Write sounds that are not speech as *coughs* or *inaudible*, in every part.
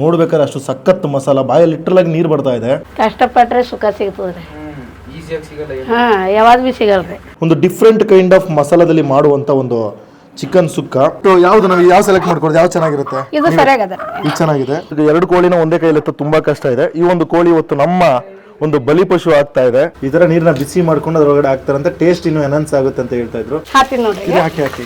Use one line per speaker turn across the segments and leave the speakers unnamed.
ನೋಡ್ಬೇಕಾದ್ರೆ ಅಷ್ಟು ಸಖತ್ ಮಸಾಲ ಬಾಯಲ್ಲಿ ಲಿಟ್ರಲಾಗಿ ನೀರು ಬರ್ತಾ ಇದೆ.
ಕಷ್ಟಪಟ್ಟರೆ ಸುಖ ಸಿಗ್ತದೆ.
ಸಿಗಲ್ಲ
ಹಾಂ ಯಾವಾಗ ಭೀ ಸಿಗಲ್ರಿ
ಒಂದು ಡಿಫ್ರೆಂಟ್ ಕೈಂಡ್ ಆಫ್ ಮಸಾಲದಲ್ಲಿ ಮಾಡುವಂತ ಒಂದು ಚಿಕನ್ ಸುಕ್ಕ. ಯಾವ್ದು ನಾವು ಯಾವ ಸೆಲೆಕ್ಟ್ ಮಾಡ್ಕೊಡೋದು? ಯಾವ ಚೆನ್ನಾಗಿರುತ್ತೆ?
ಇದು ಸರಿಯಾಗದ.
ಇದು ಚೆನ್ನಾಗಿದೆ. ಈಗ ಎರಡು ಕೋಳಿನ ಒಂದೇ ಕೈಯಲ್ಲಿ ತುಂಬಾ ಕಷ್ಟ ಇದೆ. ಈ ಒಂದು ಕೋಳಿ ಇವತ್ತು ನಮ್ಮ ಒಂದು ಬಲಿಪಶು ಆಗ್ತಾ ಇದೆ. ಇದರ ತರ ನೀರನ್ನ ಬಿಸಿ ಮಾಡ್ಕೊಂಡು ಅದರೊಳಗಡೆ ಹಾಕ್ತಾರಂತೆ ಟೇಸ್ಟ್ ಇನ್ನು ಎನನ್ಸ್ ಆಗುತ್ತೆ ಅಂತ ಹೇಳ್ತಾ ಇದ್ರು. ಹಾಕಿ ಹಾಕಿ.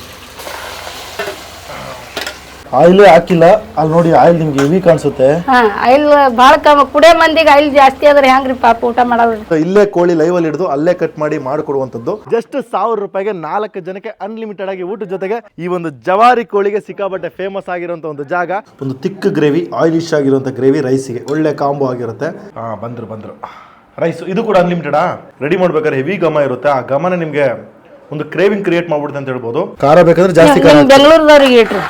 ಆಯಿಲೇ ಹಾಕಿಲ್ಲ. ಅಲ್ಲಿ ನೋಡಿ ಆಯಿಲ್ ನಿಮ್ಗೆ ಹೆವಿ ಕಾಣಿಸುತ್ತೆ.
ಹಾಂ ಆಯಿಲ್ ಭಾಳ ಕಮ್ಮಿ. ಕುಡಿಯೋ ಮಂದಿಗೆ ಆಯಿಲ್ ಜಾಸ್ತಿ ಆದ್ರೆ ಹೆಂಗ್ರಿ ಪಾಪ ಊಟ ಮಾಡೋದು?
ಇಲ್ಲೇ ಕೋಳಿ ಲೈವ್ ಅಲ್ಲಿ ಹಿಡಿದು ಅಲ್ಲೇ ಕಟ್ ಮಾಡಿ ಮಾಡಿಕೊಡುವಂತದ್ದು ಜಸ್ಟ್ ಸಾವಿರ ರೂಪಾಯಿಗೆ ನಾಲ್ಕು ಜನಕ್ಕೆ ಅನ್ಲಿಮಿಟೆಡ್ ಆಗಿ ಊಟದ ಜೊತೆಗೆ ಈ ಒಂದು ಜವಾರಿ ಕೋಳಿಗೆ ಸಿಕ್ಕಾಪಟ್ಟೆ ಫೇಮಸ್ ಆಗಿರುವಂತ ಒಂದು ಜಾಗ. ಒಂದು ತಿಕ್ ಗ್ರೇವಿ ಆಯಿಲಿಶ್ ಆಗಿರುವಂತ ಗ್ರೇವಿ ರೈಸಿಗೆ ಒಳ್ಳೆ ಕಾಂಬೋ ಆಗಿರುತ್ತೆ. ಹಾ ಬಂದ್ರು ಬಂದ್ರು. ರೈಸ್ ಇದು ಕೂಡ ಅನ್ಲಿಮಿಟೆಡಾ ರೆಡಿ ಮಾಡ್ಬೇಕಾದ್ರೆ ಹೆವಿ ಗಮ ಇರುತ್ತೆ. ಆ ಗಮನ ನಿಮ್ಗೆ ಒಂದು ಕ್ರೇವಿಂಗ್ ಕ್ರಿಯೇಟ್ ಮಾಡ್ಬಿಡುತ್ತೆ ಅಂತ ಹೇಳ್ಬೋದು. ಖಾರ ಬೇಕಾದ್ರೆ ಜಾಸ್ತಿ ಖಾರ
ನಿಮ್ಮ ಬೆಂಗಳೂರದವ್ರಿಗೆ ಇಟ್ರಿ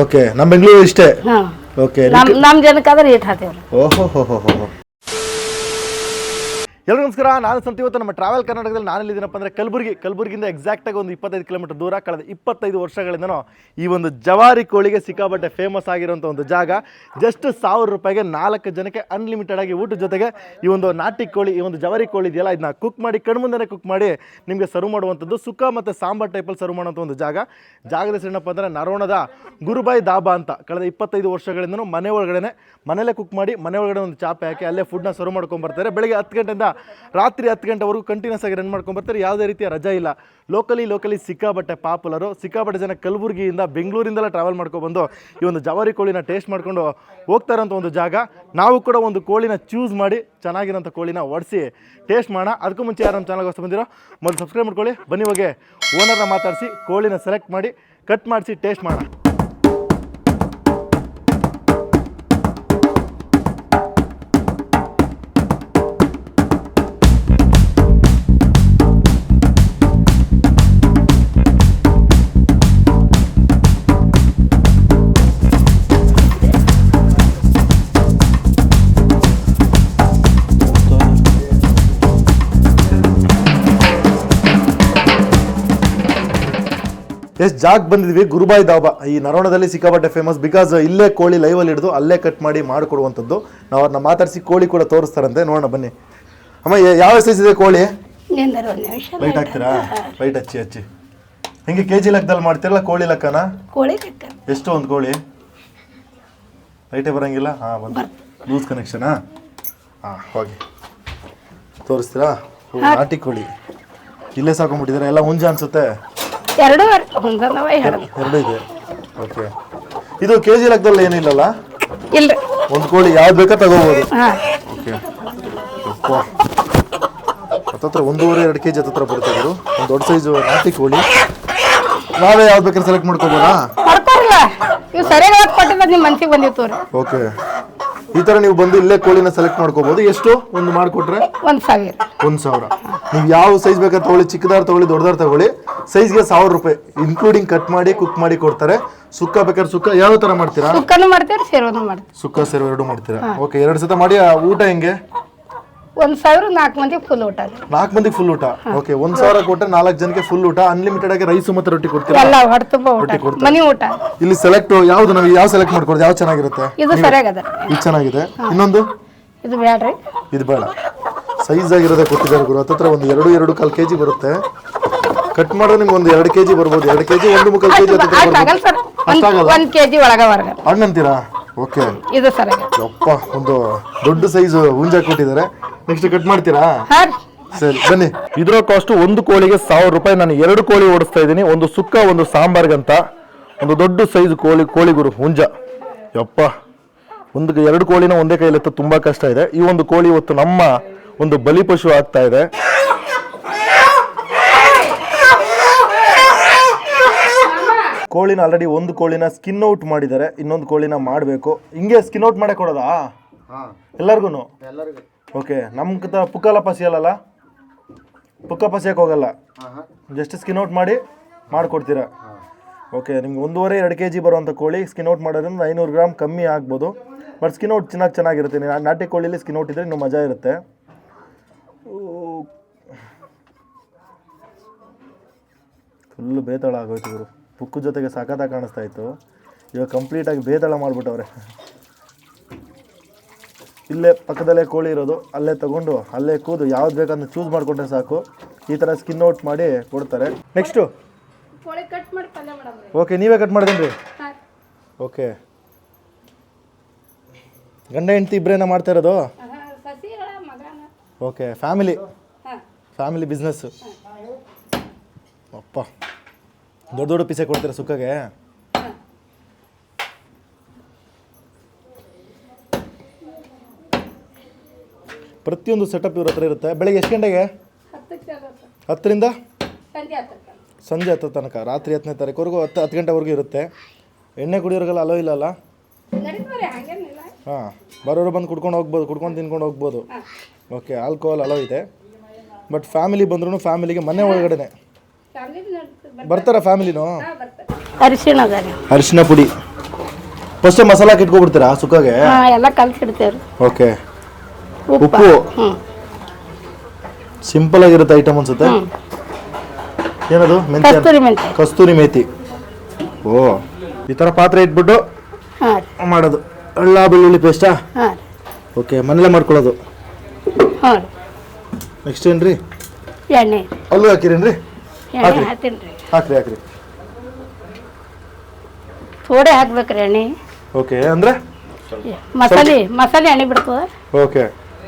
ಓಕೆ ನಮ್ಮ ಬೆಂಗಳೂರು ಇಷ್ಟೇ.
ಹಾಂ.
ಓಕೆ
ನಮ್ಮ ನಮ್ ಜನಕ್ಕಾದ್ರೆ ಏಟ್ ಹಾಕ್ತೇವೆ
ಓಹೋ ಹೋ ಹೋ ಹೋ ಎಲ್ಲರಿಗೂ ನಮಸ್ಕಾರ. ನಾನು ಸಂತ ಇವತ್ತು ನಮ್ಮ ಟ್ರಾವೆಲ್ ಕರ್ನಾಟಕದಲ್ಲಿ ನಾನು ಎಲ್ಲಿದ್ದೀನಪ್ಪ ಅಂದರೆ ಕಲಬುರಗಿ. ಕಲಬುರಗಿಯಿಂದ ಎಕ್ಸಾಕ್ಟಾಗಿ ಒಂದು ಇಪ್ಪತ್ತೈದು ಕಿಲೋಮೀಟರ್ ದೂರ ಕಳೆದ ಇಪ್ಪತ್ತೈದು ವರ್ಷಗಳಿಂದನೂ ಈ ಒಂದು ಜವಾರಿ ಕೋಳಿಗೆ ಸಿಕ್ಕಾಪಟ್ಟೆ ಫೇಮಸ್ ಆಗಿರುವಂಥ ಒಂದು ಜಾಗ. ಜಸ್ಟ್ ಸಾವಿರ ರೂಪಾಯಿಗೆ ನಾಲ್ಕು ಜನಕ್ಕೆ ಅನ್ಲಿಮಿಟೆಡ್ ಆಗಿ ಊಟದ ಜೊತೆಗೆ ಈ ಒಂದು ನಾಟಿ ಕೋಳಿ, ಈ ಒಂದು ಜವಾರಿ ಕೋಳಿ ಇದೆಯಲ್ಲ ಇದನ್ನ ಕುಕ್ ಮಾಡಿ ಕಣ್ಮುಂದನೇ ಕುಕ್ ಮಾಡಿ ನಿಮಗೆ ಸರ್ವ್ ಮಾಡುವಂಥದ್ದು ಸುಕ್ಕ ಮತ್ತು ಸಾಂಬಾರ್ ಟೈಪಲ್ಲಿ ಸರ್ವ್ ಮಾಡುವಂಥ ಒಂದು ಜಾಗ. ಜಾಗದ ಹೆಸರೇನಪ್ಪ ಅಂದರೆ ನರೋಣದ ಗುರುಬಾಯಿ ದಾಬಾ ಅಂತ. ಕಳೆದ ಇಪ್ಪತ್ತೈದು ವರ್ಷಗಳಿಂದನೂ ಮನೆ ಒಳಗಡೆ ಮನೆಯಲ್ಲೇ ಕುಕ್ ಮಾಡಿ ಮನೆ ಒಳಗಡೆ ಒಂದು ಚಾಪೆ ಹಾಕಿ ಅಲ್ಲೇ ಫುಡ್ನ ಸರ್ವ್ ಮಾಡ್ಕೊಂಬರ್ತಾರೆ ಬೆಳಗ್ಗೆ ಹತ್ತು ಗಂಟೆಯಿಂದ ರಾತ್ರಿ ಹತ್ತು ಗಂಟೆವರೆಗೂ ಕಂಟಿನ್ಯೂಸ್ ಆಗಿ ರನ್ ಮಾಡ್ಕೊಂಬರ್ತಾರೆ ಯಾವುದೇ ರೀತಿಯ ರಜಾ ಇಲ್ಲ. ಲೋಕಲಿ ಲೋಕಲಿ ಸಿಕ್ಕಾಬಟ್ಟೆ ಪಾಪುಲರು ಸಿಕ್ಕಾಬಟ್ಟೆ ಜನ ಕಲಬುರಗಿಯಿಂದ ಬೆಂಗಳೂರಿಂದಲೇ ಟ್ರಾವೆಲ್ ಮಾಡ್ಕೊಬಂದು ಈ ಒಂದು ಜವಾರಿ ಕೋಳಿನ ಟೇಸ್ಟ್ ಮಾಡ್ಕೊಂಡು ಹೋಗ್ತಾ ಇರೋಂಥ ಒಂದು ಜಾಗ. ನಾವು ಕೂಡ ಒಂದು ಕೋಳಿನ ಚೂಸ್ ಮಾಡಿ ಚೆನ್ನಾಗಿರೋಂಥ ಕೋಳಿನ ಒಡಿಸಿ ಟೇಸ್ಟ್ ಮಾಡೋಣ. ಅದಕ್ಕೂ ಮುಂಚೆ ಯಾರು ನಮ್ಮ ಚಾನಲ್ಗೆ ಹೊಸ ಬಂದಿರೋ, ಮೊದಲು ಸಬ್ಸ್ಕ್ರೈಬ್ ಮಾಡ್ಕೊಳ್ಳಿ. ಬನ್ನಿ ಹೋಗಿ ಓನರ್ನ ಮಾತಾಡಿಸಿ, ಕೋಳಿನ ಸೆಲೆಕ್ಟ್ ಮಾಡಿ ಕಟ್ ಮಾಡಿಸಿ ಟೇಸ್ಟ್ ಮಾಡೋಣ. ಎಸ್ ಜಾಗ ಬಂದಿದ್ವಿ. ಗುರುಬಾಯಿ ದಾಬಾ ಈ ನರೋಣದಲ್ಲಿ ಸಿಕ್ಕಾಪಟ್ಟೆ ಫೇಮಸ್ ಬಿಕಾಸ್ ಇಲ್ಲೇ ಕೋಳಿ ಲೈವಲ್ಲಿ ಹಿಡಿದು ಅಲ್ಲೇ ಕಟ್ ಮಾಡಿ ಮಾಡಿಕೊಡುವಂಥದ್ದು. ನಾವು ಅವ್ರನ್ನ ಮಾತಾಡಿಸಿ ಕೋಳಿ ಕೂಡ ತೋರಿಸ್ತಾರಂತೆ. ನೋಡೋಣ ಬನ್ನಿ. ಅಮ್ಮ ಯಾವ ಸೈಜ್ ಇದೆ ಕೋಳಿ? ರೈಟ್ ಹಾಕ್ತೀರಾ? ಲೈಟ್ ಹಚ್ಚಿ ಹಚ್ಚಿ. ಹೆಂಗೆ ಕೆ ಜಿ ಲೆಕ್ಕದಲ್ಲಿ ಮಾಡ್ತೀರಲ್ಲ ಕೋಳಿ ಲೆಕ್ಕನ?
ಕೋಳಿ
ಎಷ್ಟು ಒಂದು ಕೋಳಿ? ಲೈಟೇ ಬರಂಗಿಲ್ಲ? ಹಾಂ ಬಂದು ಲೂಸ್ ಕನೆಕ್ಷನಾ ಹಾಂ? ಹೋಗಿ. ತೋರಿಸ್ತೀರಾ? ನಾಟಿ ಕೋಳಿ. ಇಲ್ಲೇ ಸಾಕೊಂಡ್ಬಿಟ್ಟಿದ್ದೀರಾ? ಎಲ್ಲ ಹುಂಜ ಅನ್ಸುತ್ತೆ?
ಎರಡೂ ಒಂದೊಂದವ ಎರಡು
ಎರಡು ಇದೆ. ಓಕೆ ಇದು ಕೆ ಜಿ ಲೆಕ್ಕದಲ್ಲಿ ಏನಿಲ್ಲಲ್ಲ?
ಇಲ್ರಿ
ಒಂದು ಕೋಳಿ ಯಾವ್ದು ಬೇಕಾ ತಗೋಬೋದು.
ಹಾಂ.
ಓಕೆ ಹತ್ತತ್ರ ಒಂದೂವರೆ ಎರಡು ಕೆ ಜಿ ಹತ್ತತ್ರ ಬರುತ್ತೆ ಇದು. ಒಂದು ದೊಡ್ಡ ಸೈಜು ನಾಟಿ ಕೋಳಿ. ನಾವೇ ಯಾವ್ದು ಬೇಕಾದ್ರೆ ಸೆಲೆಕ್ಟ್ ಮಾಡ್ಕೋಬೋದಾ?
ಮಾಡ್ಕೊರಿಲ್ಲ ನೀವು ಸರಿಯಾಗಿ ಕೊಟ್ಟಿದ್ದ ನಿಮ್ಮ ಮನ್ಸಿಗೆ ಬಂದಿತ್ತು ರೀ
ಓಕೆ ಈ ತರ ನೀವು ಬಂದು ಇಲ್ಲೇ ಕೋಳಿನ ಸೆಲೆಕ್ಟ್ ಮಾಡ್ಕೋಬಹುದು ಎಷ್ಟು? ಒಂದು ಮಾಡಿಕೊಟ್ರೆ?
ಒಂದು ಸಾವಿರ.
ಒಂದು ಸಾವಿರ. ನೀವು ಯಾವ ಸೈಜ್ ಬೇಕಾದ್ರೆ ತಗೊಳ್ಳಿ ಚಿಕ್ಕದಾರು ತಗೊಳ್ಳಿ ದೊಡ್ಡದಾರು ತಗೊಳ್ಳಿ. ಸೈಜ್ಗೆ ಸಾವಿರ ರೂಪಾಯಿ ಇನ್ಕ್ಲೂಡಿಂಗ್ ಕಟ್ ಮಾಡಿ ಕುಕ್ ಮಾಡಿ ಕೊಡ್ತಾರೆ. ಸುಕ್ಕ ಬೇಕಾದ್ರೆ ಸುಕ್ಕ ಯಾವ ತರ ಮಾಡ್ತೀರಾ?
ಸುಕ್ಕನೂ ಮಾಡ್ತೀವಿ ಸೇರೋನು ಮಾಡ್ತೀವಿ.
ಸುಕ್ಕ ಸೇರು ಎರಡು ಮಾಡ್ತೀರಾ? ಓಕೆ ಎರಡು ಸತ ಮಾಡಿ ಆ ಊಟ ಹೆಂಗೆ?
ಒಂದ್ ಸಾವಿರ ನಾಲ್ಕು ಮಂದಿಗೆ ಫುಲ್ ಊಟ ರೀ
ನಾಲ್ಕು ಮಂದಿಗೆ ಫುಲ್ ಊಟ? ಓಕೆ ಒಂದ್ ಸಾವಿರ ಕೊಟ್ಟರೆ ನಾಲ್ಕು ಜನಕ್ಕೆ ಫುಲ್ ಊಟ ಅನ್ಲಿಮಿಟೆಡ್ ಆಗಿ ರೈಸ್ ಮತ್ತೆ ರೊಟ್ಟಿ ಕೊಡ್ತೀರಾ?
ಎಲ್ಲ ಹೊಟ್ಟೆ ತುಂಬ ಊಟ. ಮನಿ ಊಟ.
ಇಲ್ಲಿ ಸೆಲೆಕ್ಟ್ ಯಾವ್ದು ನಾವು ಯಾವ ಸೆಲೆಕ್ಟ್ ಮಾಡ್ಕೊಡ್ದು? ಯಾವ ಚೆನ್ನಾಗಿರುತ್ತೆ?
ಇದು ಸರಿಯಾಗದ
ಇದು ಚೆನ್ನಾಗಿದೆ. ಇನ್ನೊಂದು?
ಇದು ಬೇಡ್ರಿ
ಇದು ಬೇಡ. ಸೈಜ್ ಆಗಿರೋದೇ ಕೊಟ್ಟಿದ್ದಾರೆ ಗುರು. ಹತ್ತತ್ರ ಒಂದು ಎರಡು ಎರಡು ಕಾಲು ಕೆಜಿ ಬರುತ್ತೆ. ಕಟ್ ಮಾಡೋ ನಿಮ್ಗೆ ಒಂದು ಎರಡು ಕೆಜಿ ಬರ್ಬೋದು. ಎರಡು ಕೆಜಿ ಒಂದು ಮುಕ್ಕಾಲು ಕೆಜಿ
ಆಗಲ್ಲ ಸರ್.
ಅಷ್ಟಾಗಲ್ಲ
ಒಂದು ಕೆಜಿ ಒಳಗ ಒಳಗೆ ಹೊರಗೆ
ಹಣ್ಣಂತೀರಾ ಓಕೆ.
ಇದು ಸರ್
ಯಪ್ಪ ಒಂದು ದೊಡ್ಡ ಸೈಜ್ ಹುಂಜ ಕೊಟ್ಟಿದ್ದಾರೆ. ನೆಕ್ಸ್ಟ್ ಕಟ್ ಮಾಡ್ತೀರಾ? ಸರಿ ಬನ್ನಿ. ಇದರ ಕಾಸ್ಟ್ ಒಂದು ಕೋಳಿಗೆ ಸಾವಿರ ರೂಪಾಯಿ. ನಾನು ಎರಡು ಕೋಳಿ ಓಡಿಸ್ತಾ ಇದ್ದೀನಿ. ಒಂದು ಸುಕ್ಕ ಒಂದು ಸಾಂಬಾರ್ಗಂತ. ಒಂದು ದೊಡ್ಡ ಸೈಜ್ ಕೋಳಿ ಕೋಳಿಗುರು ಹುಂಜ. ಯಪ್ಪ. ಒಂದು ಎರಡು ಕೋಳಿನ ಒಂದೇ ಕೈಲಿ ತುಂಬಾ ಕಷ್ಟ ಇದೆ. ಈ ಒಂದು ಕೋಳಿ ಇವತ್ತು ನಮ್ಮ ಒಂದು ಬಲಿಪಶು ಆಗ್ತಾ ಇದೆ. ಕೋಳಿನ ಆಲ್ರೆಡಿ ಒಂದು ಕೋಳಿನ ಸ್ಕಿನ್ ಔಟ್ ಮಾಡಿದ್ದಾರೆ ಇನ್ನೊಂದು ಕೋಳಿನ ಮಾಡಬೇಕು. ಹಿಂಗೆ ಸ್ಕಿನ್ ಔಟ್ ಮಾಡೇ ಕೊಡೋದಾ ಎಲ್ಲರಿಗೂ. ಓಕೆ ನಮ್ಮ ತ ಪುಕ್ಕಲ್ಲ ಪಸಿಯಲ್ಲ ಪುಕ್ಕ ಪಸಿಯಕ್ಕೆ ಹೋಗಲ್ಲ. ಜಸ್ಟ್ ಸ್ಕಿನ್ ಔಟ್ ಮಾಡಿ ಮಾಡಿಕೊಡ್ತೀರಾ? ಓಕೆ ನಿಮ್ಗೆ ಒಂದೂವರೆ ಎರಡು ಕೆ ಜಿ ಬರುವಂಥ ಕೋಳಿ ಸ್ಕಿನ್ ಔಟ್ ಮಾಡೋದ್ರಿಂದ ಐನೂರು ಗ್ರಾಮ್ ಕಮ್ಮಿ ಆಗ್ಬೋದು. ಬಟ್ ಸ್ಕಿನ್ ಔಟ್ ಚೆನ್ನಾಗಿ ಚೆನ್ನಾಗಿರುತ್ತೆ. ನಾಟಿ ಕೋಳಿಲಿ ಸ್ಕಿನ್ ಔಟ್ ಇದ್ರೆ ಇನ್ನೂ ಮಜಾ ಇರುತ್ತೆ. ಫುಲ್ಲು ಬೇತಾಳ ಆಗೋಯ್ತು ಇವರು ಪುಕ್ಕು ಜೊತೆಗೆ ಸಖತ್ತಾಗಿ ಕಾಣಿಸ್ತಾ ಇತ್ತು. ಇವಾಗ ಕಂಪ್ಲೀಟಾಗಿ ಬೇದಳ ಮಾಡಿಬಿಟ್ಟವ್ರೆ. ಇಲ್ಲೇ ಪಕ್ಕದಲ್ಲೇ ಕೋಳಿ ಇರೋದು ಅಲ್ಲೇ ತಗೊಂಡು ಅಲ್ಲೇ ಕೂದು ಯಾವ್ದು ಬೇಕಂತ ಚೂಸ್ ಮಾಡಿಕೊಂಡ್ರೆ ಸಾಕು. ಈ ಥರ ಸ್ಕಿನ್ ಔಟ್ ಮಾಡಿ ಕೊಡ್ತಾರೆ. ನೆಕ್ಸ್ಟು ಓಕೆ ನೀವೇ ಕಟ್
ಮಾಡಿದ್ರಿ
ಓಕೆ ಗಂಡ ಹೆಂಡತಿ ಇಬ್ಬರೇನ ಮಾಡ್ತಾ ಇರೋದು? ಓಕೆ ಫ್ಯಾಮಿಲಿ ಫ್ಯಾಮಿಲಿ ಬಿಸ್ನೆಸ್ಸು ಅಪ್ಪ. ದೊಡ್ಡ ದೊಡ್ಡ ಪೀಸೆ ಕೊಡ್ತೀರಾ ಸುಕ್ಕಗೆ? ಪ್ರತಿಯೊಂದು ಸೆಟಪ್ ಇವ್ರ ಹತ್ರ ಇರುತ್ತೆ. ಬೆಳಗ್ಗೆ ಎಷ್ಟು ಗಂಟೆಗೆ? ಹತ್ತರಿಂದ?
ಸಂಜೆ
ಹತ್ತರ ತನಕ ರಾತ್ರಿ ಹತ್ತನೇ ತಾರೀಕುವರೆಗೂ ಹತ್ತು ಹತ್ತು ಗಂಟೆವರೆಗೂ ಇರುತ್ತೆ. ಎಣ್ಣೆ ಕುಡಿಯೋರಿಗೆಲ್ಲ ಅಲೋ
ಇಲ್ಲ ಅಲ್ಲ?
ಹಾಂ ಬರೋರು ಬಂದು ಕುಡ್ಕೊಂಡು ಹೋಗ್ಬೋದು ಕುಡ್ಕೊಂಡು ತಿನ್ಕೊಂಡು ಹೋಗ್ಬೋದು. ಓಕೆ ಆಲ್ಕೋಹಾಲ್ ಅಲೋ ಇದೆ. ಬಟ್ ಫ್ಯಾಮಿಲಿ ಬಂದ್ರೂ ಫ್ಯಾಮಿಲಿಗೆ ಮನೆ ಒಳಗಡೆನೆ. ಬರ್ತಾರ. ಫ್ಯಾಮಿಲಿನೂ?
ಅರಿಶಿಣ ಅದ ರೀ
ಅರಿಶಿನ ಪುಡಿ ಫಸ್ಟ್ ಮಸಾಲ ಇಟ್ಕೊಬಿಡ್ತೀರಾ ಸುಕ್ಕಾಗೆ?
ಹಾಂ ಎಲ್ಲ ಕಲ್ಸಿಡ್ತೇವ್ರಿ.
ಓಕೆ
ಉಪ್ಪು. ಹ್ಞೂ
ಸಿಂಪಲ್ ಆಗಿರುತ್ತೆ ಐಟಮ್ ಅನ್ಸುತ್ತೆ? ಏನದು? ಮೆಂತ್ಯ?
ಕಸ್ತೂರಿ ಮೇತಿ
ಕಸ್ತೂರಿ ಮೇಥಿ ಓ ಈ ಥರ ಪಾತ್ರೆ ಇಟ್ಬಿಟ್ಟು
ಹಾಂ ರೀ.
ಮಾಡೋದು. ಅಳ್ಳ ಬೆಳ್ಳುಳ್ಳಿ ಪೇಸ್ಟಾ
ಹಾಂ ರೀ.
ಓಕೆ ಮನೇಲೆ ಮಾಡ್ಕೊಳ್ಳೋದು.
ಹಾಂ
ನೆಕ್ಸ್ಟ್ ಏನ್ರಿ?
ಎಣ್ಣೆ.
ಅಲ್ಲೂ ಹಾಕಿರೇನ್ರಿ?
ಎಣ್ಣೆ ಹಾಕ್ತೀನಿ ರೀ.
ಹಾಕ್ರಿ ಹಾಕ್ರಿ.
ಥೋಡೆ ಹಾಕ್ಬೇಕ್ರಿ ಎಣ್ಣೆ.
ಓಕೆ ಅಂದ್ರೆ?
ಮಸಾಲೆ ಮಸಾಲೆ ಎಣ್ಣೆ ಬಿಡ್ತದ?
ಓಕೆ.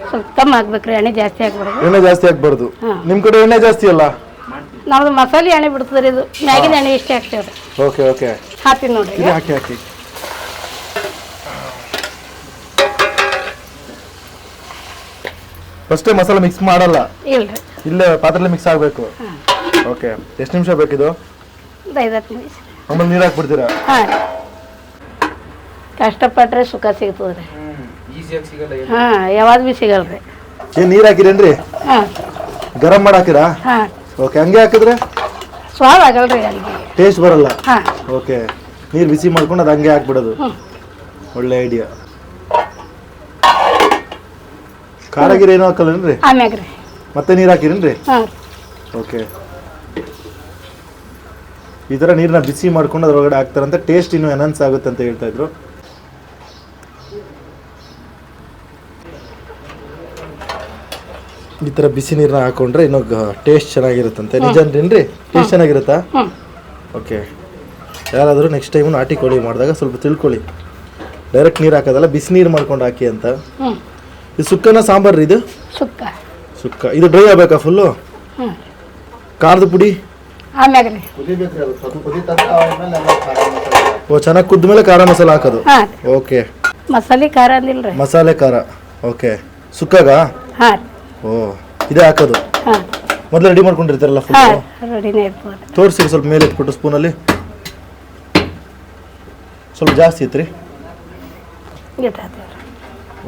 ಸ್ವಲ್ಪ ಕಮ್ಮಿ ಹಾಕ್ಬೇಕ್ರಿ ಎಣ್ಣೆ ಜಾಸ್ತಿ ಹಾಕ್ಬಾರ್ದು
ಎಣ್ಣೆ ಜಾಸ್ತಿ ಹಾಕ್ಬಾರ್ದು. ನಿಮ್ಮ ಕಡೆ ಎಣ್ಣೆ ಜಾಸ್ತಿ ಅಲ್ಲ?
ನಮ್ದು ಮಸಾಲೆ ಎಣ್ಣೆ ಬಿಡ್ತದ್ರಿ ಇದು. ಮ್ಯಾಗಿನ ಎಣ್ಣೆ ಇಷ್ಟೇ ಹಾಕ್ತೇವ್ರಿ
ಓಕೆ ಓಕೆ.
ಹಾಕ್ತೀನಿ ನೋಡ್ರಿ.
ಇದು ಹಾಕಿ ಹಾಕಿ. ಫಸ್ಟೇ ಮಸಾಲೆ ಮಿಕ್ಸ್ ಮಾಡಲ್ಲ?
ಇಲ್ಲ
ಇಲ್ಲೇ ಪಾತ್ರೆಲಿ ಮಿಕ್ಸ್ ಆಗಬೇಕು. ಓಕೆ. ಎಷ್ಟು ನಿಮಿಷ ಬೇಕಿದು?
ಒಂದು ಐದತ್ತು ನಿಮಿಷ.
ಆಮೇಲೆ ನೀರು ಹಾಕ್ಬಿಡ್ತೀರಾ?
ಹಾಂ ಕಷ್ಟಪಟ್ಟರೆ ಸುಖ ಸಿಗ್ತದೆ. ರೀ ಹಾಂ ಯಾವಾಗ ಭೀ ಸಿಗಲ್ರಿ.
ಏನು ನೀರು ಹಾಕಿರೇನ್ರಿ
ಹಾಂ.
ಗರಂ ಮಾಡಿ ಹಾಕಿರಾ?
ಹಾಂ.
ಓಕೆ ಹಂಗೆ ಹಾಕಿದ್ರೆ?
ಸ್ವಾದ ಆಗಲ್ರಿ ಅಲ್ಲಿಗೆ
ಟೇಸ್ಟ್ ಬರಲ್ಲ?
ಹಾಂ.
ಓಕೆ ನೀರು ಬಿಸಿ ಮಾಡ್ಕೊಂಡು ಅದು ಹಂಗೆ ಹಾಕ್ಬಿಡೋದು. ಒಳ್ಳೆ ಐಡಿಯಾ ಖಾರ ಗಿರ ಏನೂ ಹಾಕಲ್ಲೇನ್ರಿ?
ಆಮ್ಯಾಗ ರೀ
ಮತ್ತೆ ನೀರು ಹಾಕಿರೇನ್ರಿ?
ಹಾಂ
ಓಕೆ. ಈ ಥರ ನೀರನ್ನ ಬಿಸಿ ಮಾಡ್ಕೊಂಡು ಅದರೊಳಗಡೆ ಹಾಕ್ತಾರಂತ. ಟೇಸ್ಟ್ ಇನ್ನೂ ಎನನ್ಸ್ ಆಗುತ್ತೆ ಅಂತ ಹೇಳ್ತಾ ಇದ್ರು. ಈ ಥರ ಬಿಸಿ ನೀರನ್ನ ಹಾಕೊಂಡ್ರೆ ಇನ್ನೂ ಟೇಸ್ಟ್ ಚೆನ್ನಾಗಿರುತ್ತಂತೆ. ನಿಜನ್ರಿ ಟೇಸ್ಟ್ ಚೆನ್ನಾಗಿರುತ್ತಾ? ಓಕೆ ಯಾರಾದರೂ ನೆಕ್ಸ್ಟ್ ಟೈಮ್ ನಾಟಿ ಕೋಳಿ ಮಾಡಿದಾಗ ಸ್ವಲ್ಪ ತಿಳ್ಕೊಳ್ಳಿ. ಡೈರೆಕ್ಟ್ ನೀರು ಹಾಕೋದಲ್ಲ ಬಿಸಿ ನೀರು ಮಾಡ್ಕೊಂಡು ಹಾಕಿ ಅಂತ. ಇದು ಸುಕ್ಕನ ಸಾಂಬಾರು ಇದು?
ಸುಕ್ಕ.
ಸುಕ್ಕ. ಇದು ಡ್ರೈ ಆಗಬೇಕಾ ಫುಲ್ಲು ಖಾರದ ಪುಡಿ?
ಆಮ್ಯಾಗ ರೀ.
ಓ ಚೆನ್ನಾಗಿ ಕುದ್ದ ಮೇಲೆ ಖಾರ ಮಸಾಲ ಹಾಕೋದು?
ಹಾಂ
ಓಕೆ.
ಮಸಾಲೆ ಖಾರ ಅಂದಿಲ್ಲ
ಮಸಾಲೆ ಖಾರ. ಓಕೆ. ಸುಕ್ಕಾಗ?
ಹಾಂ
ಓ ಇದೇ ಹಾಕೋದು?
ಹಾ.
ಮೊದಲು ರೆಡಿ ಮಾಡ್ಕೊಂಡಿರ್ತಾರಲ್ಲ ಫುಲ್
ರೆಡಿನೇ ಇರ್ತದೆ
ತೋರಿಸಿ ಸ್ವಲ್ಪ ಮೇಲೆ ಇಟ್ಬಿಟ್ಟು ಸ್ಪೂನಲ್ಲಿ ಸ್ವಲ್ಪ ಜಾಸ್ತಿ ಇತ್ತು ರೀ.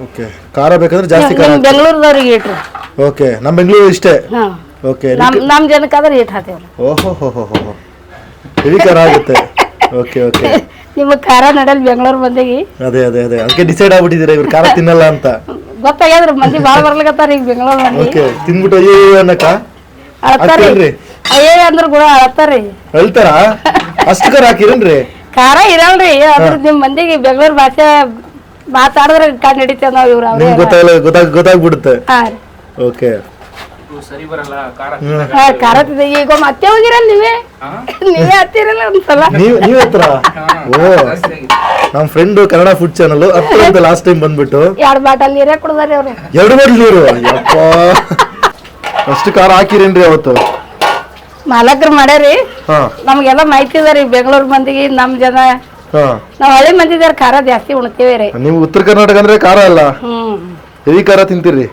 ಓಕೆ. ಖಾರ ಬೇಕಂದ್ರೆ ಜಾಸ್ತಿ ಖಾರ
ನಿಮ್ಮ ಬೆಂಗಳೂರದವ್ರಿಗೆ ಇಟ್ರಿ.
ಓಕೆ. ನಮ್ಮ ಬೆಂಗಳೂರು ಇಷ್ಟೇ?
ಹಾಂ.
ಓಕೆ
ನಮ್ಮ ನಮ್ಮ ಜನಕ್ಕಾದ್ರೆ ಏಟ್ ಹಾಕ್ತೇವೆ ರೀ
ಓಹೋ ಹೋ ಹೋ ಹೋ ಹೆವಿ ಖಾರ ಆಗುತ್ತೆ. ಓಕೆ ಓಕೆ *laughs*
ನಿಮಗೆ ಖಾರ ನಡಲ್ ಬೆಂಗಳೂರು ಮಂದಿಗೆ.
ಅದೇ ಅದೇ ಅದೇ. ಅದಕ್ಕೆ ಡಿಸೈಡ್ ಆಗ್ಬಿಟ್ಟಿದ್ದೀರಾ? ಇವ್ರು ಖಾರ ತಿನ್ನಲ್ಲ ಅಂತ.
ಗೊತ್ತಾಗ್ಯದ್ರಿ ಮಂದಿ ಭಾಳ ಬರ್ಲಿಕತ್ತಾರ ಈಗ ಬೆಂಗಳೂರು ಮಂದಿ.
ಓಕೆ ತಿಂದ್ಬಿಟ್ಟು ಅಯ್ಯೋ ಅನ್ನಕ್ಕ?
ಅಳತ್ತಾರಿ
ಹಾಕ್ತೀರೇನ್ರಿ?
ಅಯ್ಯೇ ಅಂದ್ರ ಕೂಡ ಅಳತ್ತಾರಿ
ಅಳ್ತಾರ? *laughs* ಅಷ್ಟು ಖಾರ ಹಾಕಿರೇನ್ರಿ
ಖಾರ ಇರಲ್ರಿ. ಅದ್ರ ನಿಮ್ ಮಂದಿಗೆ ಬೆಂಗಳೂರು ಭಾಷೆ ಮಾತಾಡಿದ್ರೆ ಕಂಡು ಹಿಡಿತೇವೆ ನಾವು ಇವ್ರು
ನಿಮ್ಗೆ ಗೊತ್ತಾಗಲ್ಲ ಗೊತ್ತಾಗ್ ಗೊತ್ತಾಗ್ಬಿಡುತ್ತೆ.
ಹಾ ರೀ.
ಓಕೆ
ಸರಿ ಬರಲ್ಲ ಖಾರ
ಹಾ, ಖಾರ ತಿಂದೆ. ಈಗ ಮತ್ತೆ ಹೋಗಿರಲ್ಲ ನೀವೇ? ನೀವೇ ಹತ್ತಿರಲ್ಲ ಒಂದ್ಸಲ.
ನೀವ್ ನೀವ್ ಹತ್ರ? ಓ. ನಮ್ ಫ್ರೆಂಡ್ ಕನ್ನಡ ಫುಡ್ ಚಾನಲ್ ಹತ್ರ ಅಂತ ಲಾಸ್ಟ್ ಟೈಮ್ ಬಂದ್ಬಿಟ್ಟು.
ಎರಡು ಬಾಟಲ್ ನೀರೇ ಕುಡ್ದಾರಿ ಅವ್ರು.
ಎರಡು ಬಾಟ್ಲ್ ನೀರು? ಯಪ್ಪ. ಅಷ್ಟು ಖಾರ ಹಾಕಿರೇನ್ರಿ ಅವತ್ತು?
ಮಾಲಕ್ರು ಮಾಡ್ಯಾರಿ.
ಹಾ.
ನಮ್ಗೆಲ್ಲ ಮಾಹಿತಿ ಅದ ರೀ ಬೆಂಗಳೂರು ಮಂದಿಗೆ ನಮ್ ಜನ.
ಹಾ.
ನಾವ್ ಹಳೆ ಮಂದಿದಾರ ಖಾರ ಜಾಸ್ತಿ ಉಣ್ತೀವಿ ರೀ.
ನೀವು ಉತ್ತರ ಕರ್ನಾಟಕ ಅಂದ್ರೆ ಖಾರ ಅಲ್ಲ?
ಹ್ಮ್.
ಹೆವಿ ಖಾರ ತಿಂತೀರಿ?